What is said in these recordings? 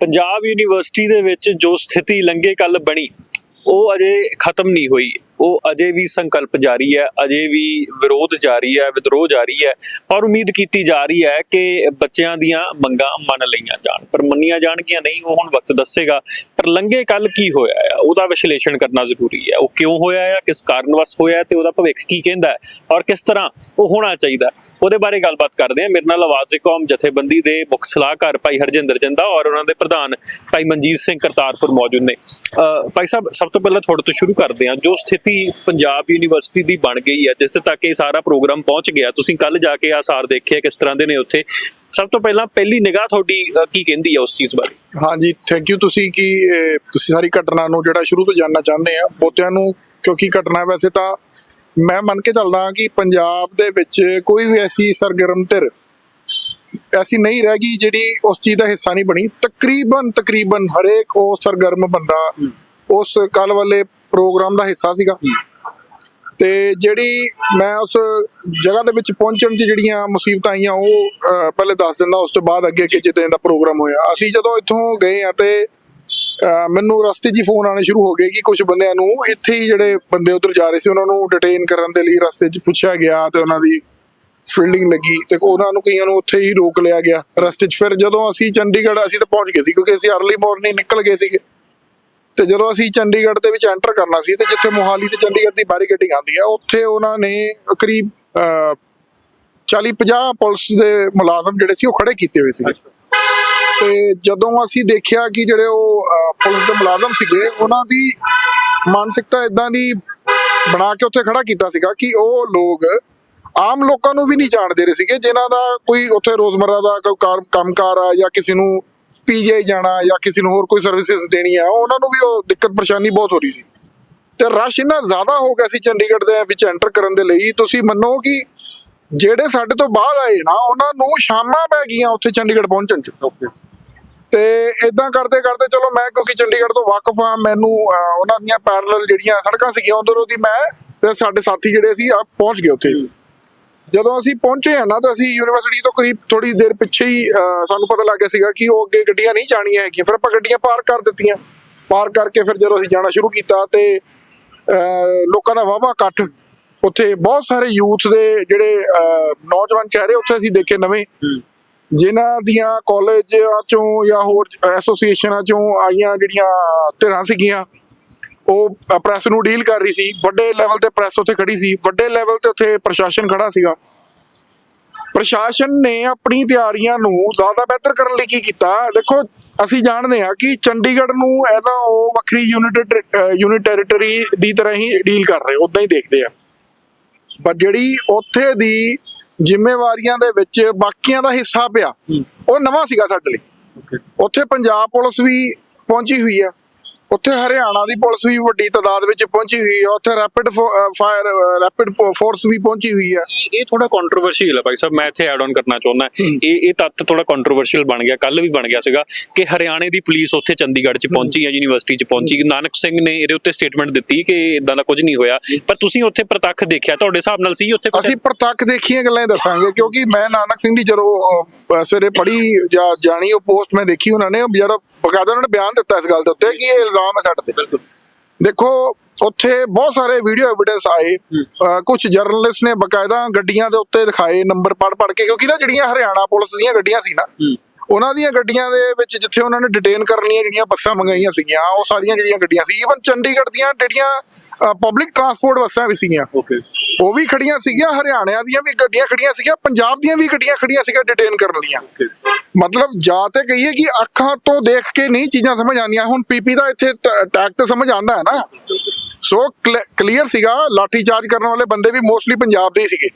Punjab university ਦੇ ਵਿੱਚ ਜੋ ਸਥਿਤੀ ਲੰਗੇ ਕੱਲ ਬਣੀ। ਉਹ ਅਜੇ ਖਤਮ ਨਹੀਂ ਹੋਈ। ਉਹ ਅਜੇ ਵੀ ਸੰਕਲਪ ਜਾਰੀ ਹੈ, ਅਜੇ ਵੀ ਵਿਰੋਧ ਜਾਰੀ ਹੈ, ਵਿਦਰੋਹ ਜਾਰੀ ਹੈ ਔਰ ਉਮੀਦ ਕੀਤੀ ਜਾ ਰਹੀ ਹੈ ਕਿ ਬੱਚਿਆਂ ਦੀਆਂ ਮੰਗਾਂ ਮੰਨ ਲਈਆਂ ਜਾਣ। ਪਰ ਮੰਨੀਆਂ ਜਾਣਗੀਆਂ ਨਹੀਂ, ਉਹ ਹੁਣ ਵਕਤ ਦੱਸੇਗਾ। ਪਰ ਲੰਘੇ ਕੱਲ ਕੀ ਹੋਇਆ ਹੈ? ਉਹਦਾ ਵਿਸ਼ਲੇਸ਼ਣ ਕਰਨਾ ਜ਼ਰੂਰੀ ਹੈ। ਉਹ ਕਿਉਂ ਹੋਇਆ ਹੈ? ਕਿਸ ਕਾਰਨ ਵਸ ਹੋਇਆ ਹੈ? ਤੇ ਉਹਦਾ ਭਵਿੱਖ ਕੀ ਕਹਿੰਦਾ ਹੈ? ਔਰ ਕਿਸ ਤਰ੍ਹਾਂ ਉਹ ਹੋਣਾ ਚਾਹੀਦਾ ਉਹਦੇ ਬਾਰੇ ਗੱਲਬਾਤ ਕਰਦੇ ਹਾਂ। ਮੇਰੇ ਨਾਲ ਆਵਾਜ਼ ਕੌਮ ਜਥੇਬੰਦੀ ਦੇ ਮੁੱਖ ਸਲਾਹਕਾਰ ਭਾਈ ਹਰਜਿੰਦਰ ਜੰਦਾ ਔਰ ਉਹਨਾਂ ਦੇ ਪ੍ਰਧਾਨ ਭਾਈ ਮਨਜੀਤ ਸਿੰਘ ਕਰਤਾਰਪੁਰ ਮੌਜੂਦ ਨੇ। ਭਾਈ ਸਾਹਿਬ, ਸਭ ਤੋਂ ਪਹਿਲਾਂ ਤੁਹਾਡੇ ਤੋਂ ਸ਼ੁਰੂ ਕਰਦੇ ਹਾਂ। ਜੋ ਸਥਿਤੀ ਪੰਜਾਬ ਯੂਨੀਵਰਸਿਟੀ ਦੀ ਬਣ ਗਈ ਹੈ ਜਿਸ ਤੱਕ ਇਹ ਸਾਰਾ ਪ੍ਰੋਗਰਾਮ ਪਹੁੰਚ ਗਿਆ, ਤੁਸੀਂ ਕੱਲ ਜਾ ਕੇ ਆਸਾਰ ਦੇਖੇ ਕਿਸ ਤਰ੍ਹਾਂ ਦੇ ਨੇ ਉੱਥੇ। ਸਭ ਤੋਂ ਪਹਿਲਾਂ ਪਹਿਲੀ ਨਿਗਾਹ ਤੁਹਾਡੀ ਕੀ ਕਹਿੰਦੀ ਹੈ ਉਸ ਚੀਜ਼ ਬਾਰੇ? ਹਾਂਜੀ ਥੈਂਕ ਯੂ ਤੁਸੀਂ ਕਿ ਤੁਸੀਂ ਸਾਰੀ ਘਟਨਾ ਨੂੰ ਜਿਹੜਾ ਸ਼ੁਰੂ ਤੋਂ ਜਾਨਣਾ ਚਾਹੁੰਦੇ ਆ, ਬਹੁਤਿਆਂ ਨੂੰ, ਕਿਉਂਕਿ ਘਟਨਾ ਵੈਸੇ ਤਾਂ ਮੈਂ ਮੰਨ ਕੇ ਚੱਲਦਾ ਹਾਂ ਕਿ ਪੰਜਾਬ ਦੇ ਵਿੱਚ ਕੋਈ ਵੀ ਐਸੀ ਸਰਗਰਮ ਧਿਰ ਐਸੀ ਨਹੀਂ ਰਹਿ ਗਈ ਜਿਹੜੀ ਉਸ ਚੀਜ਼ ਦਾ ਹਿੱਸਾ ਨਹੀਂ ਬਣੀ। ਤਕਰੀਬਨ ਤਕਰੀਬਨ ਹਰੇਕ ਉਹ ਸਰਗਰਮ ਬੰਦਾ ਉਸ ਕੱਲ ਵਾਲੇ ਪ੍ਰੋਗਰਾਮ ਦਾ ਹਿੱਸਾ ਸੀਗਾ। ਤੇ ਜਿਹੜੀ ਮੈਂ ਉਸ ਜਗ੍ਹਾ ਦੇ ਵਿੱਚ ਪਹੁੰਚਣ 'ਚ ਜਿਹੜੀਆਂ ਮੁਸੀਬਤਾਂ ਆਈਆਂ ਉਹ ਪਹਿਲੇ ਦੱਸ ਦਿੰਦਾ ਉਸ ਤੋਂ ਬਾਅਦ ਅੱਗੇ ਅੱਗੇ ਜਿੱਦਾਂ ਦਾ ਪ੍ਰੋਗਰਾਮ ਹੋਇਆ। ਅਸੀਂ ਜਦੋਂ ਇੱਥੋਂ ਗਏ ਆ ਤੇ ਮੈਨੂੰ ਰਸਤੇ 'ਚ ਫੋਨ ਆਣੇ ਸ਼ੁਰੂ ਹੋ ਗਏ ਕਿ ਕੁਝ ਬੰਦਿਆਂ ਨੂੰ ਇੱਥੇ ਹੀ ਜਿਹੜੇ ਬੰਦੇ ਉਧਰ ਜਾ ਰਹੇ ਸੀ ਉਹਨਾਂ ਨੂੰ ਡਿਟੇਨ ਕਰਨ ਦੇ ਲਈ ਰਸਤੇ 'ਚ ਪੁੱਛਿਆ ਗਿਆ ਤੇ ਉਹਨਾਂ ਦੀ ਫੀਲਡਿੰਗ ਲੱਗੀ ਤੇ ਉਹਨਾਂ ਨੂੰ ਕਈਆਂ ਨੂੰ ਉੱਥੇ ਹੀ ਰੋਕ ਲਿਆ ਗਿਆ। ਰਸਤੇ 'ਚ ਫਿਰ ਜਦੋਂ ਅਸੀਂ ਚੰਡੀਗੜ੍ਹ ਅਸੀਂ ਤਾਂ ਪਹੁੰਚ ਗਏ ਸੀ ਕਿਉਂਕਿ ਅਸੀਂ ਅਰਲੀ ਮਾਰਨਿੰਗ ਨਿਕਲ ਗਏ ਸੀਗੇ। ਤੇ ਜਦੋਂ ਅਸੀਂ ਚੰਡੀਗੜ੍ਹ ਦੇ ਵਿੱਚ ਐਂਟਰ ਕਰਨਾ ਸੀ ਤੇ ਜਿੱਥੇ ਮੋਹਾਲੀ ਤੇ ਚੰਡੀਗੜ੍ਹ ਦੀ ਬੈਰੀਕੇਡਿੰਗ ਆਉਂਦੀ ਆ ਉੱਥੇ ਉਹਨਾਂ ਨੇ ਕਰੀਬ 40 50 ਪੁਲਿਸ ਦੇ ਮੁਲਾਜ਼ਮ ਜਿਹੜੇ ਸੀ ਉਹ ਖੜੇ ਕੀਤੇ ਹੋਏ ਸੀ ਤੇ ਜਦੋਂ ਅਸੀਂ ਦੇਖਿਆ ਕਿ ਜਿਹੜੇ ਉਹ ਪੁਲਿਸ ਦੇ ਮੁਲਾਜ਼ਮ ਸੀਗੇ ਉਹਨਾਂ ਦੀ ਮਾਨਸਿਕਤਾ ਇਦਾਂ ਦੀ ਬਣਾ ਕੇ ਉੱਥੇ ਖੜਾ ਕੀਤਾ ਸੀਗਾ ਕਿ ਉਹ ਲੋਕ ਆਮ ਲੋਕਾਂ ਨੂੰ ਵੀ ਨਹੀਂ ਜਾਣਦੇ ਰਹੇ ਸੀਗੇ ਜਿਨ੍ਹਾਂ ਦਾ ਕੋਈ ਉੱਥੇ ਰੋਜ਼ਮਰਰਾ ਦਾ ਕੋਈ ਕਾਰ- ਕੰਮਕਾਰ ਆ ਜਾਂ ਕਿਸੇ ਨੂੰ ਪੀਜੀਆਈ ਜਾਣਾ ਜਾਂ ਕਿਸੇ ਨੂੰ ਹੋਰ ਕੋਈ ਸਰਵਿਸਿਜ਼ ਦੇਣੀ ਆ ਉਹਨਾਂ ਨੂੰ ਵੀ ਉਹ ਦਿੱਕਤ ਪਰੇਸ਼ਾਨੀ ਬਹੁਤ ਹੋ ਰਹੀ ਸੀ। ਤੇ ਰਸ਼ ਇੰਨਾ ਜ਼ਿਆਦਾ ਹੋ ਗਿਆ ਸੀ ਚੰਡੀਗੜ੍ਹ ਦੇ ਵਿੱਚ ਐਂਟਰ ਕਰਨ ਦੇ ਲਈ ਤੁਸੀਂ ਮੰਨੋ ਕਿ ਜਿਹੜੇ ਸਾਡੇ ਤੋਂ ਬਾਅਦ ਆਏ ਨਾ ਉਹਨਾਂ ਨੂੰ ਸ਼ਾਮਾਂ ਪੈ ਗਈਆਂ ਉੱਥੇ ਚੰਡੀਗੜ੍ਹ ਪਹੁੰਚਣ ਚ। ਤੇ ਇਦਾਂ ਕਰਦੇ ਕਰਦੇ ਚਲੋ ਮੈਂ ਕਿਉਂਕਿ ਚੰਡੀਗੜ੍ਹ ਤੋਂ ਵਾਕਿਫ ਆ ਮੈਨੂੰ ਉਹਨਾਂ ਦੀਆਂ ਪੈਰਲਲ ਜਿਹੜੀਆਂ ਸੜਕਾਂ ਸੀਗੀਆਂ ਉਧਰੋਂ ਦੀ ਮੈਂ ਤੇ ਸਾਡੇ ਸਾਥੀ ਜਿਹੜੇ ਸੀ ਆ ਪਹੁੰਚ ਗਏ ਉੱਥੇ। ਜਦੋਂ ਅਸੀਂ ਪਹੁੰਚੇ ਆ ਨਾ ਤਾਂ ਅਸੀਂ ਯੂਨੀਵਰਸਿਟੀ ਤੋਂ ਕਰੀਬ ਥੋੜੀ ਦੇਰ ਪਿੱਛੇ ਹੀ ਸਾਨੂੰ ਪਤਾ ਲੱਗ ਗਿਆ ਸੀਗਾ ਕਿ ਉਹ ਅੱਗੇ ਗੱਡੀਆਂ ਨਹੀਂ ਜਾਣੀਆਂ ਹੈਗੀਆਂ। ਫਿਰ ਆਪਾਂ ਗੱਡੀਆਂ ਪਾਰ ਕਰ ਦਿੱਤੀਆਂ। ਪਾਰ ਕਰਕੇ ਫਿਰ ਜਦੋਂ ਅਸੀਂ ਜਾਣਾ ਸ਼ੁਰੂ ਕੀਤਾ ਤੇ ਲੋਕਾਂ ਦਾ ਵਾਵਾ ਇਕੱਠ। ਉੱਥੇ ਬਹੁਤ ਸਾਰੇ ਯੂਥ ਦੇ ਜਿਹੜੇ ਨੌਜਵਾਨ ਚਿਹਰੇ ਉੱਥੇ ਅਸੀਂ ਦੇਖੇ ਨਵੇਂ। ਜਿਨ੍ਹਾਂ ਦੀਆਂ ਕਾਲਜਾਂ ਚੋਂ ਜਾਂ ਹੋਰ ਐਸੋਸੀਏਸ਼ਨਾਂ ਚੋਂ ਆਈਆਂ ਜਿਹੜੀਆਂ ਧਿਰਾਂ ਸੀਗੀਆਂ। ਉਹ ਪ੍ਰੈਸ ਨੂੰ ਡੀਲ ਕਰ ਰਹੀ ਸੀ। ਵੱਡੇ ਲੈਵਲ ਤੇ ਪ੍ਰੈਸ ਉੱਥੇ ਖੜੀ ਸੀ। ਵੱਡੇ ਲੈਵਲ ਤੇ ਉੱਥੇ ਪ੍ਰਸ਼ਾਸਨ ਖੜਾ ਸੀਗਾ। ਪ੍ਰਸ਼ਾਸਨ ਨੇ ਆਪਣੀ ਤਿਆਰੀਆਂ ਨੂੰ ਜ਼ਿਆਦਾ ਬਿਹਤਰ ਕਰਨ ਲਈ ਕੀ ਕੀਤਾ? ਦੇਖੋ ਅਸੀਂ ਜਾਣਦੇ ਹਾਂ ਕਿ ਚੰਡੀਗੜ੍ਹ ਨੂੰ ਐਜ਼ ਆ ਉਹ ਵੱਖਰੀ ਯੂਨਿਟ ਯੂਨਿਟ ਟੈਰੀਟਰੀ ਦੀ ਤਰ੍ਹਾਂ ਹੀ ਡੀਲ ਕਰ ਰਹੇ ਉਦਾਂ ਹੀ ਦੇਖਦੇ ਆ ਪਰ ਜਿਹੜੀ ਉੱਥੇ ਦੀ ਜ਼ਿੰਮੇਵਾਰੀਆਂ ਦੇ ਵਿੱਚ ਬਾਕੀਆਂ ਦਾ ਹਿੱਸਾ ਪਿਆ ਉਹ ਨਵਾਂ ਸੀਗਾ ਸਾਡੇ ਲਈ। ਉੱਥੇ ਪੰਜਾਬ ਪੁਲਿਸ ਵੀ ਪਹੁੰਚੀ ਹੋਈ ਆ ਉੱਥੇ ਹਰਿਆਣਾ ਦੀ ਪੁਲਿਸ ਵੀ ਵੱਡੀ ਤਾਦਾਦ ਵਿੱਚ ਪਹੁੰਚੀ ਹੋਈ ਆ। ਉੱਥੇ ਰੈਪਿਡ ਫਾਇਰ ਰੈਪਿਡ ਫੋਰਸ ਵੀ ਪਹੁੰਚੀ ਹੋਈ ਆ। ਇਹ ਥੋੜਾ ਕੰਟਰੋਵਰਸ਼ੀਅਲ ਹੈ ਭਾਈ ਸਾਹਿਬ ਮੈਂ ਇੱਥੇ ਐਡ ਆਨ ਕਰਨਾ ਚਾਹੁੰਦਾ। ਇਹ ਇਹ ਤੱਤ ਥੋੜਾ ਕੰਟਰੋਵਰਸ਼ੀਅਲ ਬਣ ਗਿਆ ਕੱਲ ਵੀ ਬਣ ਗਿਆ ਸੀਗਾ ਕਿ ਹਰਿਆਣੇ ਦੀ ਪੁਲਿਸ ਉੱਥੇ ਚੰਡੀਗੜ੍ਹ 'ਚ ਪਹੁੰਚੀ ਹੈ। ਯੂਨੀਵਰਸਿਟੀ 'ਚ ਪਹੁੰਚੀ। ਨਾਨਕ ਸਿੰਘ ਨੇ ਇਹਦੇ ਉੱਤੇ ਸਟੇਟਮੈਂਟ ਦਿੱਤੀ ਕਿ ਇਦਾਂ ਦਾ ਕੁਝ ਨਹੀਂ ਹੋਇਆ। ਪਰ ਤੁਸੀਂ ਉੱਥੇ ਪ੍ਰਤੱਖ ਦੇਖਿਆ ਤੁਹਾਡੇ ਹਿਸਾਬ ਨਾਲ ਸੀ ਉੱਥੇ? ਅਸੀਂ ਪ੍ਰਤੱਖ ਦੇਖੀਆਂ ਗੱਲਾਂ ਹੀ ਦੱਸਾਂਗੇ ਕਿਉਂਕਿ ਮੈਂ ਨਾਨਕ ਸਿੰਘ ਦੀ ਜਦੋਂ ਸਵੇਰੇ ਪੜ੍ਹੀ ਜਾਂ ਜਾਣੀ ਉਹ ਪੋਸਟ ਮੈਂ ਦੇਖੀ ਉਹਨਾਂ ਨੇ ਜਿਹੜਾ ਬਕਾਇਦਾ ਉਹਨਾਂ ਨੇ ਬਿਆਨ ਦਿੱਤਾ ਇਸ ਗੱਲ ਦੇ ਉੱਤੇ ਕਿ ਇਹ ਇਲਜ਼ਾਮ ਹੈ ਸਾਡੇ ਤੇ। ਬਿਲਕੁਲ। ਦੇਖੋ ਉੱਥੇ ਬਹੁਤ ਸਾਰੇ ਵੀਡੀਓ ਐਵੀਡੈਂਸ ਆਏ। ਕੁਝ ਜਰਨਲਿਸਟ ਨੇ ਬਕਾਇਦਾ ਗੱਡੀਆਂ ਦੇ ਉੱਤੇ ਦਿਖਾਏ ਨੰਬਰ ਪੜ ਪੜ ਕੇ ਕਿਉਂਕਿ ਨਾ ਜਿਹੜੀਆਂ ਹਰਿਆਣਾ ਪੁਲਿਸ ਦੀਆਂ ਗੱਡੀਆਂ ਸੀ ਨਾ ਉਹਨਾਂ ਦੀਆਂ ਗੱਡੀਆਂ ਦੇ ਵਿੱਚ ਜਿੱਥੇ ਉਹਨਾਂ ਨੇ ਡਿਟੇਨ ਕਰਨੀਆਂ ਜਿਹੜੀਆਂ ਬੱਸਾਂ ਮੰਗਾਈਆਂ ਸੀਗੀਆਂ ਉਹ ਸਾਰੀਆਂ ਜਿਹੜੀਆਂ ਗੱਡੀਆਂ ਸੀ ਈਵਨ ਚੰਡੀਗੜ੍ਹ ਦੀਆਂ ਜਿਹੜੀਆਂ ਪਬਲਿਕ ਟਰਾਂਸਪੋਰਟ ਬੱਸਾਂ ਵੀ ਸੀਗੀਆਂ। ਓਕੇ ਉਹ ਵੀ ਖੜੀਆਂ ਸੀਗੀਆਂ ਹਰਿਆਣਿਆਂ ਦੀਆਂ ਵੀ ਗੱਡੀਆਂ ਖੜੀਆਂ ਸੀਗੀਆਂ ਪੰਜਾਬ ਦੀਆਂ ਵੀ ਗੱਡੀਆਂ ਖੜੀਆਂ ਸੀਗੀਆਂ ਡਿਟੇਨ ਕਰਨ ਲੀਆਂ। ਮਤਲਬ ਜਾਂ ਤੇ ਕਹੀਏ ਕਿ ਅੱਖਾਂ ਤੋਂ ਦੇਖ ਕੇ ਨਹੀਂ ਚੀਜ਼ਾਂ ਸਮਝ ਆਉਂਦੀਆਂ। ਹੁਣ ਪੀਪੀ ਦਾ ਇੱਥੇ ਟੈਗ ਤੇ ਸਮਝ ਆਉਂਦਾ ਹੈ ਨਾ। ਸੋ ਕਲੀਅਰ ਸੀਗਾ ਲਾਠੀ ਚਾਰਜ ਕਰਨ ਵਾਲੇ ਬੰਦੇ ਵੀ ਮੋਸਟਲੀ ਪੰਜਾਬ ਦੇ ਹੀ ਸੀਗੇ।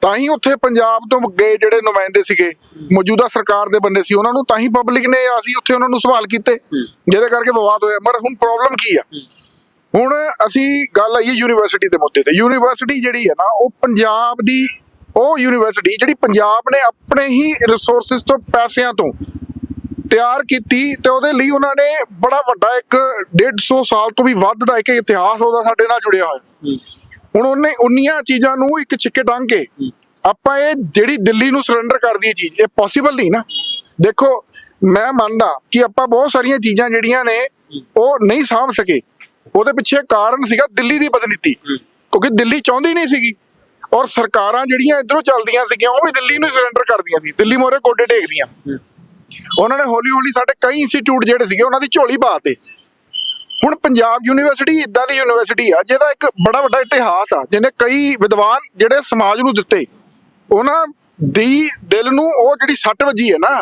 ਤਾਂ ਹੀ ਉੱਥੇ ਪੰਜਾਬ ਤੋਂ ਗਏ ਜਿਹੜੇ ਨੁਮਾਇੰਦੇ ਸੀਗੇ। ਮੌਜੂਦਾ ਸਰਕਾਰ ਦੇ ਬੰਦੇ ਸੀ ਉਹਨਾਂ ਨੂੰ ਤਾਂ ਹੀ ਪਬਲਿਕ ਨੇ ਅਸੀਂ ਉੱਥੇ ਉਹਨਾਂ ਨੂੰ ਸਵਾਲ ਕੀਤੇ। ਜਿਹਦੇ ਕਰਕੇ ਵਿਵਾਦ ਹੋਇਆ। ਮਰ ਹੁਣ ਪ੍ਰੋਬਲਮ ਕੀ ਆ? ਹੁਣ ਅਸੀਂ ਗੱਲ ਆਈਏ ਯੂਨੀਵਰਸਿਟੀ ਦੇ ਮੁੱਦੇ ਤੇ। ਯੂਨੀਵਰਸਿਟੀ ਜਿਹੜੀ ਹੈ ਨਾ, ਉਹ ਪੰਜਾਬ ਦੀ, ਉਹ ਯੂਨੀਵਰਸਿਟੀ ਜਿਹੜੀ ਪੰਜਾਬ ਨੇ ਆਪਣੇ ਹੀ ਰਿਸੋਰਸਸ ਤੋਂ ਪੈਸਿਆਂ ਤੋਂ ਤਿਆਰ ਕੀਤੀ ਤੇ ਉਹਦੇ ਲਈ ਉਹਨਾਂ ਨੇ ਬੜਾ ਵੱਡਾ ਇੱਕ 150 ਸਾਲ ਤੋਂ ਵੀ ਵੱਧ ਦਾ ਇੱਕ ਇਤਿਹਾਸ ਉਹਦਾ ਸਾਡੇ ਨਾਲ ਜੁੜਿਆ ਹੋਇਆ। ਹੁਣ ਉਹਨੇ ਉਨੀਆਂ ਚੀਜ਼ਾਂ ਨੂੰ ਇੱਕ ਛਿੱਕੇ ਟੰਗ ਕੇ ਆਪਾਂ ਇਹ ਜਿਹੜੀ ਦਿੱਲੀ ਨੂੰ ਸਰੈਂਡਰ ਕਰਦੀ ਹੈ ਚੀਜ਼, ਇਹ ਪੋਸੀਬਲ ਨਹੀਂ ਨਾ। ਦੇਖੋ, ਮੈਂ ਮੰਨਦਾ ਕਿ ਆਪਾਂ ਬਹੁਤ ਸਾਰੀਆਂ ਚੀਜ਼ਾਂ ਜਿਹੜੀਆਂ ਨੇ, ਉਹ ਨਹੀਂ ਸਾਂਭ ਸਕੇ। ਉਹਦੇ ਪਿੱਛੇ ਕਾਰਨ ਸੀਗਾ ਦਿੱਲੀ ਦੀ ਬਦਨੀਤੀ ਕਿਉਂਕਿ ਦਿੱਲੀ ਚਾਹੁੰਦੀ ਨਹੀਂ ਸੀਗੀ। ਔਰ ਸਰਕਾਰਾਂ ਜਿਹੜੀਆਂ ਇਧਰੋਂ ਚੱਲਦੀਆਂ ਸੀਗੀਆਂ ਉਹ ਵੀ ਦਿੱਲੀ ਨੂੰ ਸਰੈਂਡਰ ਕਰਦੀਆਂ ਸੀ। ਦਿੱਲੀ ਮੋਰੇ ਗੋਡੇ ਟੇਕਦੀਆਂ। ਉਹਨਾਂ ਨੇ ਹੌਲੀ ਹੌਲੀ ਸਾਡੇ ਕਈ ਇੰਸਟੀਚਿਊਟ ਜਿਹੜੇ ਸੀਗੇ ਉਹਨਾਂ ਦੀ ਝੋਲੀ ਪਾਤੇ ਹੁਣ ਪੰਜਾਬ ਯੂਨੀਵਰਸਿਟੀ ਇਦਾਂ ਦੀ ਯੂਨੀਵਰਸਿਟੀ ਆ ਜਿਹਦਾ ਇੱਕ ਬੜਾ ਵੱਡਾ ਇਤਿਹਾਸ ਆ ਜਿਹਨੇ ਕਈ ਵਿਦਵਾਨ ਜਿਹੜੇ ਸਮਾਜ ਨੂੰ ਦਿੱਤੇ ਉਹਨਾਂ ਦੀ ਦਿਲ ਨੂੰ ਉਹ ਜਿਹੜੀ ਸੱਟ ਵੱਜੀ ਹੈ ਨਾ